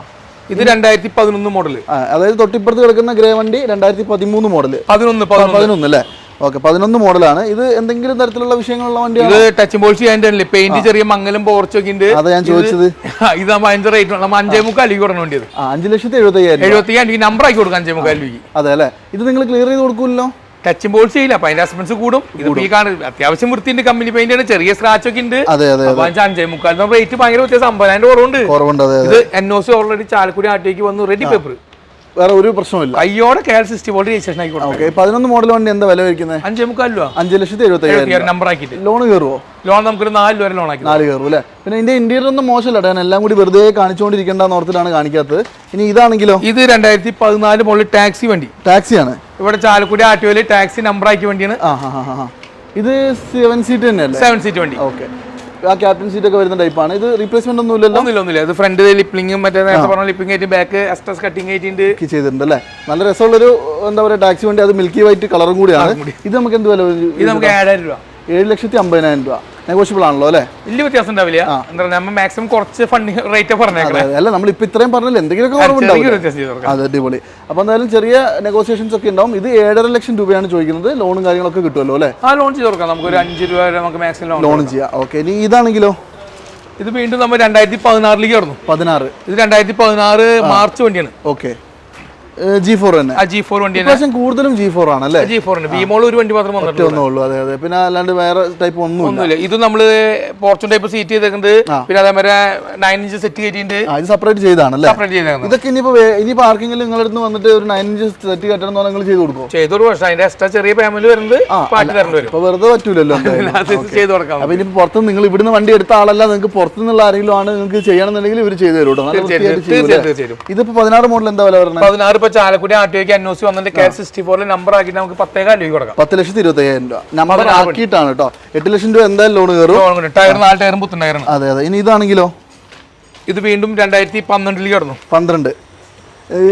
ഇത് രണ്ടായിരത്തി പതിനൊന്ന് മോഡൽ അതായത് തൊട്ടിപ്പുറത്ത് കിടക്കുന്ന ഗ്രേ വണ്ടി രണ്ടായിരത്തി പതിമൂന്ന് മോഡൽ പതിനൊന്ന്. പതിനൊന്ന് അല്ലേ? ഓക്കെ പതിനൊന്ന് മോഡലാണ് ഇത് എന്തെങ്കിലും തരത്തിലുള്ള വിഷയങ്ങളുള്ള വണ്ടിയാണ്? ഇത് ടച്ച് ബോൾ ചെയ്യാൻ പെയിന്റ് ചെറിയ മങ്ങലും പോർച്ചൊക്കെ ഉണ്ട്. അതാ ഞാൻ ചോദിച്ചത്. ഇത് നമ്മൾ അതിന്റെ റേറ്റ് നമ്മൾ അഞ്ചേ മുക്കാൽ അലിക്ക് കൊടുക്കണം വേണ്ടിയത്. അഞ്ച് ലക്ഷത്തി എഴുപത്തി അയ്യായിരം എഴുപത്തി അയ്യായിരം നമ്പർ ആക്കി കൊടുക്കാം അഞ്ചേ മുക്കാൽ അതെ അല്ലേ? ഇത് നിങ്ങൾ ക്ലിയർ ചെയ്ത് കൊടുക്കൂല്ലോ? ടച്ച് ബോൾസ് ചെയ്യില്ല. അപ്പൊ അതിന്റെ അസ്പെൻസ് കൂടും. ഇത് ഈ കാണുന്നത് അത്യാവശ്യം വൃത്തിന്റെ കമ്പനി പെയിന്റ് ആണ്. ചെറിയ സ്ക്രാച്ച് ഒക്കെ ഉണ്ട്. അഞ്ച് മുക്കാൽ റേറ്റ് ഭയങ്കര വ്യത്യാസം. അമ്പതിനായിരം കുറവുണ്ട്. ഇത് എൻഒസി ഓൾറെഡി ചാലക്കുടി ആട്ടിലേക്ക് വന്നു. റെഡി പേപ്പർ വേറെ ഒരു പ്രശ്നമില്ല അയ്യോടെ കെയർ സിക്സ്റ്റി ബോൾ രജിസ്ട്രേഷൻ ആയിക്കോട്ടെ ഓക്കെ പതിനൊന്ന് മോഡൽ വണ്ടി എന്താ വില വയ്ക്കുന്നത് അഞ്ചേ മുക്കാൽ രൂപ. അഞ്ച് ലക്ഷത്തി എഴുപത്തി അയ്യായിരം നമ്പർ ആക്കിയിട്ട്. ലോൺ കയറുമോ ലോൺ നമുക്കൊരു നാല് രൂപ വരെ ലോൺ ആക്കി നാല് കയറും അല്ലേ? പിന്നെ ഇതിന്റെ ഇന്റീരിയർ ഒന്നും മോശമല്ല ഞാൻ എല്ലാം കൂടി വെറുതെ കാണിച്ചുകൊണ്ടിരിക്കേണ്ട ഓർത്തിലാണ് കാണിക്കാത്തത്. ഇനി ഇതാണെങ്കിലോ? ഇത് രണ്ടായിരത്തി പതിനാല് മോഡൽ ടാക്സി വണ്ടി. ടാക്സിയാണ് ഇവിടെ ചാലക്കുടി ആറ്റുവൽ ടാക്സി നമ്പർ ആക്കി വണ്ടിയാണ്. ഇത് സെവൻ സീറ്റ് തന്നെയല്ലേ? സെവൻ സീറ്റ് വണ്ടി. ഓക്കെ ആ ക്യാപ്റ്റൻ സീറ്റ് ഒക്കെ വരുന്ന ടൈപ്പാണ് ഇത് റീപ്ലേസ്മെന്റ് ഒന്നും ഇല്ലല്ലോ ഒന്നുമില്ല ഒന്നുമില്ല. ഇത് ഫ്രണ്ട് ലിപ്പിംഗും മറ്റേ നേരത്തെ പറഞ്ഞ ലിപ്പിംഗ് ആയിട്ട് ബാക്ക് എക്സ്ട്രസ് കട്ടിംഗ് ആയിട്ടുണ്ട്. ചെയ്തിട്ടുണ്ട് അല്ലേ നല്ല രസമുള്ളൊരു എന്താ പറയുക ടാക്സി വണ്ടി. അത് മിൽക്കി വൈറ്റ് കളറും കൂടിയാണ്. ഇത് നമുക്ക് എന്ത് വില? ഇത് നമുക്ക് ഏഴായിരം രൂപ. ഏഴ് ലക്ഷത്തി അമ്പതിനായിരം രൂപ. നെഗോഷ്യബിൾ ആണല്ലോ അല്ലേ? വലിയ വ്യത്യാസം ഉണ്ടാവില്ല. എന്താ നമ്മൾ മാക്സിമം കുറച്ച് ഫണ്ട് റേറ്റ് പറഞ്ഞേക്കാം അല്ല നമ്മൾ ഇപ്പൊ ഇത്രയും പറഞ്ഞില്ല? എന്തെങ്കിലുമൊക്കെ അതെ അടിപൊളി. അപ്പൊ എന്തായാലും ചെറിയ നെഗോസിയേഷൻസ് ഒക്കെ ഉണ്ടാവും. ഇത് ഏഴര ലക്ഷം രൂപയാണ് ചോദിക്കുന്നത്. ലോണും കാര്യങ്ങളൊക്കെ കിട്ടുമല്ലോ അല്ലേ? ആ ലോൺ ചെയ്ത് കൊടുക്കാം. നമുക്ക് ഒരു അഞ്ച് രൂപ നമുക്ക് മാക്സിമം ലോൺ ലോൺ ചെയ്യാം. ഓക്കെ ഇനി ഇതാണെങ്കിലോ? ഇത് വീണ്ടും നമ്മൾ രണ്ടായിരത്തി പതിനാറിലേക്ക് കടന്നു. പതിനാറ്. ഇത് രണ്ടായിരത്തി പതിനാറ് മാർച്ച് വണ്ടിയാണ്. ഓക്കെ. ജി ഫോർ തന്നെ. ജി ഫോർ വണ്ടി പ്രാവശ്യം കൂടുതലും ജി ഫോർ ആണ് അല്ലേ? ജി ഫോർ ഉണ്ട്. ബിമോൾ ഒരു വണ്ടി മാത്രം വന്നിട്ടുള്ളൂ. അതെ അതെ. പിന്നെ അല്ലാണ്ട് വേറെ ടൈപ്പ് ഒന്നും ഒന്നുമില്ല. ഇത് നമ്മൾ പോർച്ചുൺ ടൈപ്പ് സീറ്റ് ചെയ്തേക്കുന്നത്. പിന്നെ അതേമാതിരി നയൻ ഇഞ്ച് സെറ്റ് കയറ്റിയിട്ട് ഇത് സെപ്പറേറ്റ് ചെയ്താണല്ലേ സെപ്പറേറ്റ് ചെയ്തേക്കുന്നത്. ഇതൊക്കെ ഇനിയിപ്പോ ഇനി പാർക്കിംഗിൽ നിങ്ങളുടെ അടുത്ത് വന്നിട്ട് ഒരു നയൻ ഇഞ്ച് സെറ്റ് കെട്ടണം എന്ന് നിങ്ങൾ ചെയ്ത് കൊടുക്കും ചെയ്തൊരു വർഷം അതിന്റെ എക്സ്ട്രാ ചെറിയ ഫാമിലി വരുന്നത് പാട്ട് തരേണ്ടി വരും. അപ്പൊ വെറുതെ പറ്റൂലല്ലോ ചെയ്ത് കൊടുക്കാം. അപ്പൊ ഇനി പുറത്ത് നിങ്ങൾ ഇവിടുന്ന് വണ്ടി എടുത്ത ആളല്ല നിങ്ങൾക്ക് പുറത്തുനിന്നുള്ള ആരെങ്കിലും ആണ് നിങ്ങൾക്ക് ചെയ്യണമെന്നുണ്ടെങ്കിൽ ഇവർ ചെയ്തു തരും കേട്ടോ. ഇതിപ്പോ പതിനാറ് മോഡൽ എന്താ വില പറഞ്ഞത് പതിനാറ് ഇപ്പൊ ചാലക്കുടി ആർ ടി ഒക്ക് എൻ ഒ സി വന്നിട്ട് കെ സിക്സ്റ്റി ഫോറിൽ നമ്പർ ആക്കിയിട്ട് നമുക്ക് പത്തേകാൽ രൂപ കൊടുക്കാം. പത്ത് ലക്ഷത്തി ഇരുപത്തി അയ്യായിരം രൂപ നമ്പർ ആക്കിയിട്ടാണ് കേട്ടോ. എട്ട് ലക്ഷം രൂപ എന്തായാലും ലോൺ കയറും. ടയർ നാല് ടയറും പുത്തൻ ടയറാണ് അതെ അതെ. ഇനി ഇതാണെങ്കിലോ? ഇത് വീണ്ടും രണ്ടായിരത്തി പന്ത്രണ്ടിൽ കടന്നു. പന്ത്രണ്ട്.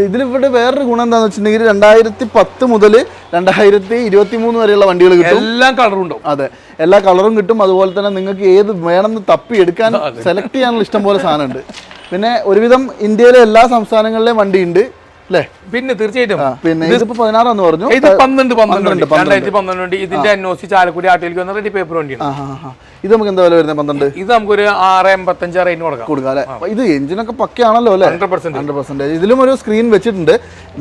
ഇതിലിവിടെ വേറൊരു ഗുണം എന്താണെന്ന് വെച്ചിട്ടുണ്ടെങ്കിൽ രണ്ടായിരത്തി പത്ത് മുതൽ രണ്ടായിരത്തി ഇരുപത്തി മൂന്ന് വരെയുള്ള വണ്ടികൾ കിട്ടും. എല്ലാ കളറും ഉണ്ടാവും. അതെ എല്ലാ കളറും കിട്ടും. അതുപോലെ തന്നെ നിങ്ങൾക്ക് ഏത് വേണമെന്ന് തപ്പി എടുക്കാൻ സെലക്ട് ചെയ്യാനുള്ള ഇഷ്ടം പോലെ സാധനമുണ്ട്. പിന്നെ ഒരുവിധം ഇന്ത്യയിലെ എല്ലാ സംസ്ഥാനങ്ങളിലെയും വണ്ടിയുണ്ട്. അല്ലേ പിന്നെ തീർച്ചയായിട്ടും. ആ, പിന്നെ ഇതിപ്പോ പതിനാറാന്ന് പറഞ്ഞു. ഇത് പന്ത്രണ്ട് പന്ത്രണ്ട് പന്ത്രണ്ട്, വണ്ടി. രണ്ടായിരത്തി പന്ത്രണ്ട് ഇതിന്റെ അന്വേഷിച്ച് ചാലക്കുടി ആട്ടിലേക്ക് വന്ന റെഡി പേപ്പർ വണ്ടിയാണ്. ഇത് നമുക്ക് എന്താ വില വരുന്നത് പന്ത്രണ്ട്? ഇത് നമുക്ക് ഒരു ആറ് എൺപത്തഞ്ച് റേറ്റിന് കൊടുക്കാം. കൊടുക്കാം അല്ലേ? ഇത് എഞ്ചിനൊക്കെ പക്കയാണല്ലോ അല്ലേ? ഹൺഡ്രഡ് പെർസെന്റ് ഹൺഡ്രഡ് പെർസെന്റേജ് ഇതിലും ഒരു സ്ക്രീൻ വെച്ചിട്ടുണ്ട്.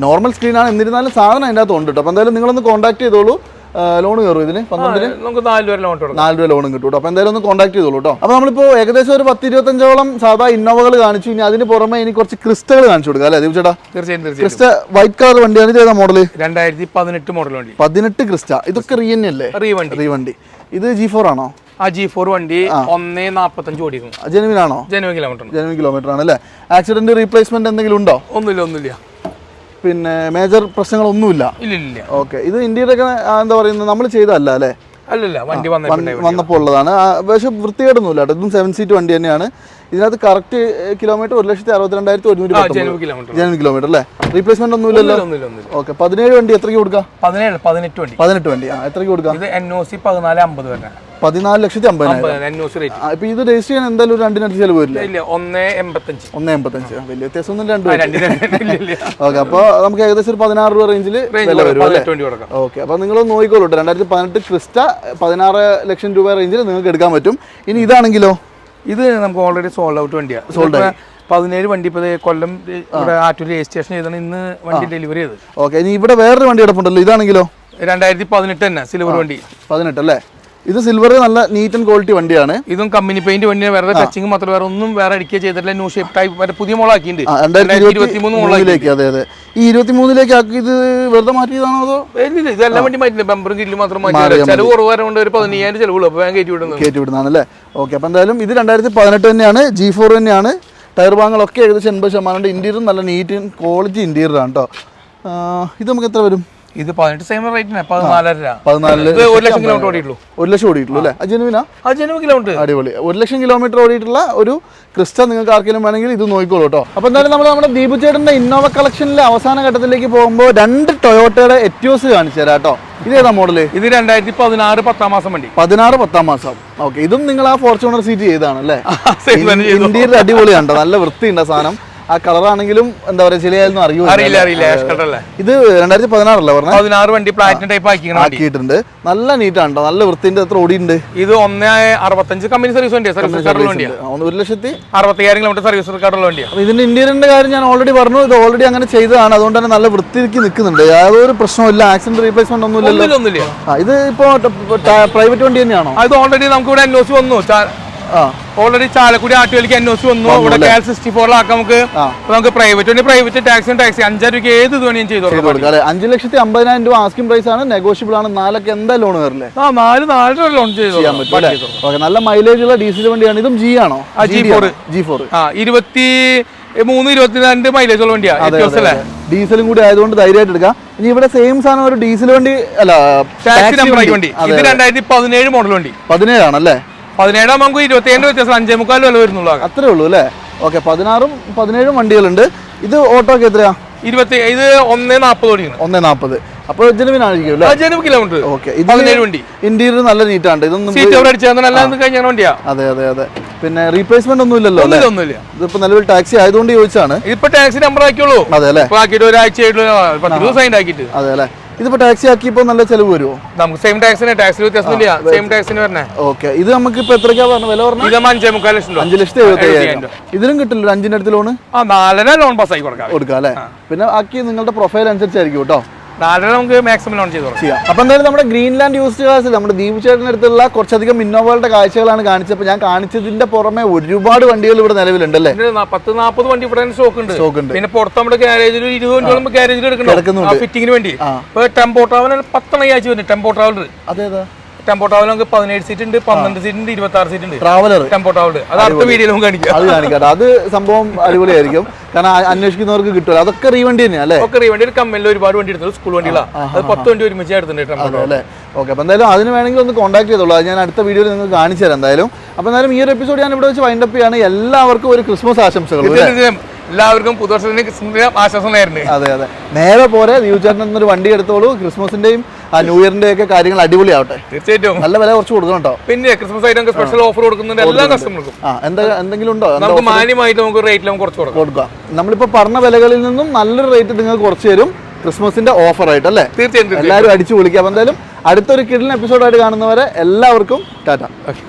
നോർമൽ സ്ക്രീനാണ് എന്നിരുന്നാലും സാധനം അതിന്റെ അകത്ത് ഉണ്ട് കേട്ടോ അപ്പോൾ എന്തായാലും നിങ്ങളൊന്ന് കോൺടാക്ട് ചെയ്തോളൂ. ലോൺ കയറും ഇതിന്? പന്ത്രണ്ടിന്? നമുക്ക് നാല് രൂപ ലോൺ കിട്ടും നാല് രൂപ ലോൺ കിട്ടും കേട്ടോ അപ്പോൾ എന്തായാലും ഒന്ന് കോൺടാക്ട് ചെയ്തോളൂ കേട്ടോ. അപ്പോൾ നമ്മളിപ്പോ ഏകദേശം ഒരു പത്ത് ഇരുപത്തഞ്ചോളം സാധാ ഇന്നോവകൾ കാണിച്ചു. ഇനി അതിന് പുറമെ ഇനി കുറച്ച് ക്രിസ്റ്റകൾ കാണിച്ചു കൊടുക്കാം അല്ലേ ചേട്ടാ തീർച്ചയായും ക്രിസ്റ്റ വൈറ്റ് കളർ വണ്ടിയാണ് ഇത് ഏതാ മോഡൽ രണ്ടായിരത്തി പതിനെട്ട് മോഡൽ വണ്ടി. പതിനെട്ട് ക്രിസ്റ്റ ഇതൊക്കെ റീ അല്ലേ? റീ വണ്ടി. റീ വണ്ടി. ഇത് ജി ഫോർ ആണോ? ആ ജി ഫോർ വണ്ടി ഒന്നേ നാപ്പത്തഞ്ച് ഓടിക്കും ജനുവിനാണോ ജനുവൻ കിലോമീറ്റർ ജനുവൻ കിലോമീറ്റർ ആണ്. അല്ലേ ആക്സിഡന്റ് റീപ്ലേസ്മെന്റ് എന്തെങ്കിലും ഉണ്ടോ? ഒന്നുമില്ല ഒന്നുമില്ല. പിന്നെ മേജർ പ്രശ്നങ്ങളൊന്നുമില്ല. ഇല്ല ഓക്കെ ഇത് ഇന്ത്യയിലൊക്കെ ഒക്കെ എന്താ പറയുന്നത് നമ്മൾ ചെയ്തതല്ല അല്ലേ? അല്ലല്ല വണ്ടി വന്നപ്പോൾ ഉള്ളതാണ് പക്ഷേ വൃത്തികേടൊന്നുമില്ല കേട്ടോ. ഇതും സെവൻ സീറ്റ് വണ്ടി തന്നെയാണ്. ഇതിനകത്ത് കറക്റ്റ് കിലോമീറ്റർ ഒരു ലക്ഷത്തി അറുപത്തിരണ്ടായിരത്തി ഒരുന്നൂറ്റി ജനുവൻ കിലോമീറ്റർ അല്ലേ? റീപ്ലേസ്മെന്റ് ഒന്നുമില്ലല്ലോ? ഒന്നുമില്ല ഒന്നുമില്ല ഓക്കെ പതിനേഴ് വണ്ടി എത്രയ്ക്ക് കൊടുക്കാം? പതിനേഴ് പതിനെട്ട് വണ്ടി. പതിനെട്ട് വണ്ടി. ആ എത്രയ്ക്ക് കൊടുക്കാം? ഇത് എൻ ഒ സി പതിനാല് അമ്പത് വരെ. പതിനാല് ലക്ഷത്തി അമ്പതിനായിരം. ഇപ്പൊ ഇത് രജിസ്റ്റർ ചെയ്യാൻ എന്തായാലും ഒരു രണ്ടിനടുത്ത് ചെലവ് വരില്ല? ഒന്നേ എൺപത്തഞ്ച്. ഒന്ന് എൺപത്തഞ്ച്. വലിയ വ്യത്യാസം ഒന്നും രണ്ടു ഓക്കെ അപ്പൊ നമുക്ക് ഏകദേശം ഒരു പതിനാറ് രൂപ റേഞ്ചിൽ റേഞ്ച് വില വരും ഓക്കെ അപ്പൊ നിങ്ങൾ നോക്കിക്കോളൂ രണ്ടായിരത്തി പതിനെട്ട് ക്രിസ്റ്റ പതിനാറ് ലക്ഷം രൂപ റേഞ്ചിൽ നിങ്ങൾക്ക് എടുക്കാൻ പറ്റും. ഇനി ഇതാണെങ്കിലോ? ഇത് നമുക്ക് ഓൾറെഡി സോൾഡ് ഔട്ട് വണ്ടിയാണ് സോൾഡ് പതിനേഴ് വണ്ടി ഇപ്പോൾ കൊല്ലം ഇവിടെ ആറ്റൂർ രജിസ്ട്രേഷൻ ചെയ്താണ് ഇന്ന് വണ്ടി ഡെലിവറി ചെയ്ത് ഓക്കെ ഇനി ഇവിടെ വേറൊരു വണ്ടി കിടപ്പുണ്ടല്ലോ. ഇതാണെങ്കിലോ? രണ്ടായിരത്തി പതിനെട്ട് തന്നെ സിൽവർ വണ്ടി. പതിനെട്ട് അല്ലേ? ഇത് സിൽവർ നല്ല നീറ്റ് ആൻഡ് ക്വാളിറ്റി വണ്ടിയാണ്. ഇതും കമ്പനി പെയിന്റ് വണ്ടിയാണ്. വേറെ ടച്ചിങ് മാത്രം വേറെ ഒന്നും വേറെ അടിക്കുക ചെയ്തിട്ടില്ല. ന്യൂ ഷേപ്പ് ടൈപ്പ് മറ്റേ പുതിയ മോളാക്കിയിട്ടുണ്ട് അതെ അതെ. ഈ ഇരുപത്തി മൂന്നിലേക്ക് ആക്കി ഇത് വെറുതെ മാറ്റിയതാണോ അതോ? ഇല്ല ഇതെല്ലാം വണ്ടി മാറ്റില്ല ബമ്പറും ഗ്രില്ലും മാത്രം മാറ്റി ചെലവ് കുറവായതുകൊണ്ട് ഒരു പതിനയ്യായിരം ചെലവുള്ളൂ. അപ്പോൾ ഞാൻ കയറ്റി വിടുന്നത്. കയറ്റി വിടുന്നതാണ് അല്ലേ ഓക്കെ അപ്പോൾ എന്തായാലും ഇത് രണ്ടായിരത്തി പതിനെട്ട് തന്നെയാണ്. ജി ഫോർ തന്നെയാണ്. ടയർ ഭാഗങ്ങളൊക്കെ ഏകദേശം എൺപത് ശതമാനം ഇന്റീരിയർ നല്ല നീറ്റ് ക്വാളിറ്റി ഇന്റീരിയർ ആണ് കേട്ടോ ഇത് നമുക്ക് എത്ര വരും? ഇത് പതിനെട്ട് സെയിം റേറ്റിന് പതിനാലര. പതിനാലിൽ ഒരു ലക്ഷം കിലോമീറ്റർ ഓടിയിട്ടുള്ളൂ. ഒരു ലക്ഷം ഓടിയിട്ടുള്ളൂ അല്ലേ? അജനുവിനാ ആ കിലോമീറ്റർ അടിപൊളി. ഒരു ലക്ഷം കിലോമീറ്റർ ഓടിയിട്ടുള്ള ഒരു ക്രിസ്റ്റ നിങ്ങൾക്ക് ആർക്കെങ്കിലും വേണമെങ്കിൽ ഇത് നോക്കിക്കോളൂ കേട്ടോ. അപ്പോൾ എന്തായാലും നമ്മൾ നമ്മുടെ ദീപു ചേട്ടന്റെ ഇന്നോവ കളക്ഷനിലെ അവസാന ഘട്ടത്തിലേക്ക് പോകുമ്പോൾ രണ്ട് ടൊയോട്ടയുടെ എറ്റിയോസ് കാണിച്ചു തരാം കേട്ടോ. ഇത് ഏതാ മോഡൽ ഇത് രണ്ടായിരത്തി പതിനാറ് പത്താം മാസം വണ്ടി. പതിനാറ് പത്താം മാസം. ഓക്കെ ഇതും നിങ്ങൾ ആ ഫോർച്യൂണർ സീറ്റ് ചെയ്താണ് അല്ലേ? [LAUGHS] ഇന്ത്യയിൽ അടിപൊളിയാണ് നല്ല വൃത്തിയുണ്ട് സാധനം. ആ കളറാണെങ്കിലും എന്താ പറയാ ചിലയായിരുന്നു അറിയോ അറിയില്ല അറിയില്ല. ആഷ് ഇത് രണ്ടായിരത്തി പതിനാറല്ലേ പറഞ്ഞു? പതിനാറ് വണ്ടി പ്ലാറ്റിനം ടൈപ്പ് ആക്കി ആക്കിയിട്ടുണ്ട് നല്ല നീറ്റാണ് ട്ടോ. നല്ല വൃത്തിന്റെ എത്ര ഓടിയുണ്ട് ഇത് ഒന്ന് അറുപത്തഞ്ച് കമ്പനി സർവീസ് വണ്ടിയാണ് സർവീസ് റെക്കോർഡുള്ള വണ്ടിയാണ് ഒന്ന് ഒരു ലക്ഷത്തി അറുപത്തയ്യായിരം കിലോമീറ്റർ സർവീസ് റെക്കോർഡുള്ള വണ്ടിയാണ് അപ്പൊ ഇതിന്റെ ഇന്റീരിയറിന്റെ കാര്യം ഞാൻ ഓൾറെഡി പറഞ്ഞു. ഇത് ഓൾറെഡി അങ്ങനെ ചെയ്തതാണ്. അതുകൊണ്ട് തന്നെ നല്ല വൃത്തിക്ക് നിൽക്കുന്നുണ്ട്. യാതൊരു പ്രശ്നമില്ല ആക്സിഡന്റ് റീപ്ലേസ്മെന്റ് ഒന്നും ഇല്ലല്ലോ ഒന്നുമില്ല ഒന്നുമില്ല ആ, ഇത് ഇപ്പോ പ്രൈവറ്റ് വണ്ടി തന്നെയാണോ? അത് ഓൾറെഡി നമുക്ക് ഇവിടെ എൻ ഒ വന്നു. ഓൾറെഡി ചാലക്കുടി ആട്ടുകളിക്ക് എൻ ഒ സി വന്നു ഇവിടെ കെ കാൽ സിക്സ്റ്റി ഫോറിലാക്കാം നമുക്ക്. നമുക്ക് പ്രൈവറ്റ് വണ്ടി പ്രൈവറ്റ് ടാക്സി ടാക്സി അഞ്ചാറ് രൂപ ഏത് വേണമെങ്കിലും ചെയ്തു കൊടുക്കാം. അഞ്ച് അഞ്ചു ലക്ഷത്തി അമ്പതിനായിരം രൂപ ആസ്കിംഗ് പ്രൈസ് ആണ്. നെഗോഷ്യബിൾ ആണ്. നാലൊക്കെ എന്താ ലോൺ വരില്ലേ ആ നാല് നാല് ലോൺ ചെയ്തു നല്ല മൈലേജ് ഉള്ള ഡീസൽ വണ്ടിയാണ്. ഇതും ജി ആണോ? ജി ഫോർ ജി ഫോർ ആ ഇരുപത്തി മൂന്ന് ഇരുപത്തിരണ്ട് മൈലേജ് ഉള്ള വണ്ടിയാണ് ഡീസലും കൂടി ആയതുകൊണ്ട് ധൈര്യമായിട്ട് എടുക്കാം. ഇനി ഇവിടെ സെയിം സാധനം ഒരു ഡീസൽ വണ്ടി അല്ല ടാക്സി നമ്പർ വണ്ടി. ഇത് രണ്ടായിരത്തി പതിനേഴ് മോഡൽ വണ്ടി. പതിനേഴാണല്ലേ? പതിനേഴാം നമുക്ക് ഇരുപത്തി ഏഴ് വ്യത്യാസം അഞ്ചേ മുക്കാൽ വില വരുന്നുള്ളൂ അത്രേ ഉള്ളൂ അല്ലേ? ഓക്കെ പതിനാറും പതിനേഴും വണ്ടികളുണ്ട്. ഇത് ഓട്ടോക്ക് എത്രയാ? ഇരുപത്തി ഇത് ഒന്നേ നാൽപ്പത് ഓടിക്കണം ഒന്നേ നാൽപ്പത് അപ്പോൾ ജനുവിനായിരിക്കും കിലോമീറ്റർ. ഓക്കെ പതിനേഴ് വണ്ടി. ഇന്റീരിയർ നല്ല നീറ്റാണ്ട്. ഇതൊന്നും കഴിഞ്ഞ വണ്ടിയാ. അതെ അതെ അതെ. പിന്നെ റീപ്ലേസ്മെന്റ് ഒന്നും ഇല്ലല്ലോ ഒന്നുമില്ല ഇതിപ്പോ നിലവിൽ ടാക്സി ആയതുകൊണ്ട് ചോദിച്ചാണ് ഇപ്പൊ ടാക്സി നമ്പർ ആക്കിയുള്ളൂ. അതെ അല്ലേ? ആക്കിയിട്ട് ഒരാഴ്ച ആയിട്ടുള്ള പത്ത് ദിവസം ആക്കിയിട്ട്. അതെ അല്ലേ? ഇതിപ്പോ ടാക്സി ആക്കിയപ്പോ നല്ല ചെലവ് വരുമോ നമുക്ക് സെയിം ടാക്സിന് ടാക്സിന് വ്യത്യാസമില്ല സെയിം ടാക്സിന് വരണേ. ഓക്കെ ഇത് നമുക്ക് ഇപ്പൊ എത്രയ്ക്കാ പറഞ്ഞു വില പറഞ്ഞു ഇത് അഞ്ചേ മുക്കാൽ ലക്ഷം അഞ്ച് ലക്ഷത്തി എഴുപത്തി എഴുപത്തി അയ്യായിരം ഇതിലും കിട്ടില്ല അഞ്ചിന്റെ അടുത്ത് ലോണ് ആ നാലര ലോൺ പാസ് ആക്കി കൊടുക്കാം. കൊടുക്കാം അല്ലേ? പിന്നെ ആക്കി നിങ്ങളുടെ പ്രൊഫൈൽ അനുസരിച്ചായിരിക്കും കേട്ടോ. നാലര നമുക്ക് മാക്സിമം ലോൺ ചെയ്ത് ചെയ്യാം. അപ്പൊ എന്തായാലും നമ്മുടെ ഗ്രീൻലാൻഡ് യൂസ്ഡ് കാഴ്ച നമ്മുടെ ദീപ് ചേട്ടനടുത്തുള്ള കുറച്ചധികം ഇന്നോവകളുടെ കാഴ്ചകളാണ് കാണിച്ചപ്പോൾ ഞാൻ കാണിച്ചതിന്റെ പുറമെ ഒരുപാട് വണ്ടികൾ ഇവിടെ നിലവിലുണ്ട് അല്ലേ പത്ത് നാൽപ്പത് വണ്ടി ഇവിടെ സ്റ്റോക്ക് ഉണ്ട്. സ്റ്റോക്ക് ഉണ്ട്. പിന്നെ പുറത്ത് നമ്മുടെ ഗ്യാരേജിൽ ഇരുപത് വണ്ടിയോളം ഗ്യാരേജിൽ എടുക്കുന്നുണ്ട്. ഫിറ്റിങ്ങിന് വേണ്ടി. ആ. ഇപ്പൊ ടെമ്പോ ട്രാവലർ പത്തെണ്ണം ആഴ്ച വരുന്നുണ്ട് ടെമ്പോ ട്രാവലർ അതേതാ? ടെമ്പോ ട്രാവലർ നമുക്ക് പതിനേഴ് സീറ്റ് ഉണ്ട് പന്ത്രണ്ട് സീറ്റ് ഉണ്ട് ഇരുപത്തി ആറ് സീറ്റ് ഉണ്ട് ട്രാവലർ. ടെമ്പോ ട്രാവലർ അത് അടുത്ത നമുക്ക് കാണിക്കാം. അത് കാണിക്കാം. അത് സംഭവം അടിപൊളിയായിരിക്കും. കാരണം അന്വേഷിക്കുന്നവർക്ക് കിട്ടുമല്ലോ. അതൊക്കെ റീവണ്ടി തന്നെയാ അല്ലേ? ഒക്കെ റീവണ്ടി ഒരു കമ്പനിയിൽ ഒരുപാട് വണ്ടി എടുത്തു സ്കൂൾ വണ്ടികളാണ് അത് പത്ത് വണ്ടി ഒരുമിച്ച് എടുത്തിട്ടുണ്ട് അല്ലേ? ഓക്കെ അപ്പോൾ എന്തായാലും അതിന് വേണമെങ്കിൽ ഒന്ന് കോൺടാക്ട് ചെയ്തോളൂ. അത് ഞാൻ അടുത്ത വീഡിയോയിൽ നിങ്ങൾക്ക് കാണിച്ചു തരാം എന്തായാലും. അപ്പോൾ എന്തായാലും ഈ ഒരു എപ്പിസോഡ് ഞാൻ ഇവിടെ വെച്ച് വൈൻഡപ്പ് ചെയ്യാണ്. എല്ലാവർക്കും ഒരു ക്രിസ്മസ് ആശംസകൾ എല്ലാവർക്കും പുതുവർഷത്തിന് ക്രിസ്മസിന്റെ ആശ്വാസം നേരുന്നു. അതെ അതെ. നേരെ പോലെ ദീപചേട്ടൻ എന്നൊരു വണ്ടി എടുത്തോളൂ. ക്രിസ്മസിന്റെയും ന്യൂ ഇയറിന്റെ ഒക്കെ കാര്യങ്ങൾ അടിപൊളിയാവട്ടെ. തീർച്ചയായിട്ടും. നല്ല വില കുറച്ച് കൊടുക്കണം കേട്ടോ പിന്നെ ക്രിസ്മസ് ആയിട്ട് സ്പെഷ്യൽ ഓഫർ കൊടുക്കുന്നുണ്ട് എല്ലാ കസ്റ്റമർക്കും എന്തെങ്കിലും ഉണ്ടോ? നമുക്ക് മാന്യമായിട്ട് നമുക്ക് റേറ്റിൽ കുറച്ച് കൊടുക്കാം. കൊടുക്കാം. നമ്മളിപ്പോ പറഞ്ഞ വിലകളിൽ നിന്നും നല്ലൊരു റേറ്റ് നിങ്ങൾക്ക് കുറച്ച് തരും. ക്രിസ്മസിന്റെ ഓഫർ ആയിട്ട് അല്ലേ? തീർച്ചയായും തീർച്ചയായും. എല്ലാവരും അടിച്ചു വിളിക്കാം എന്തായാലും അടുത്തൊരു കിഡിലിന് എപ്പിസോഡായിട്ട് കാണുന്നവരെ എല്ലാവർക്കും ടാറ്റ. ഓക്കെ.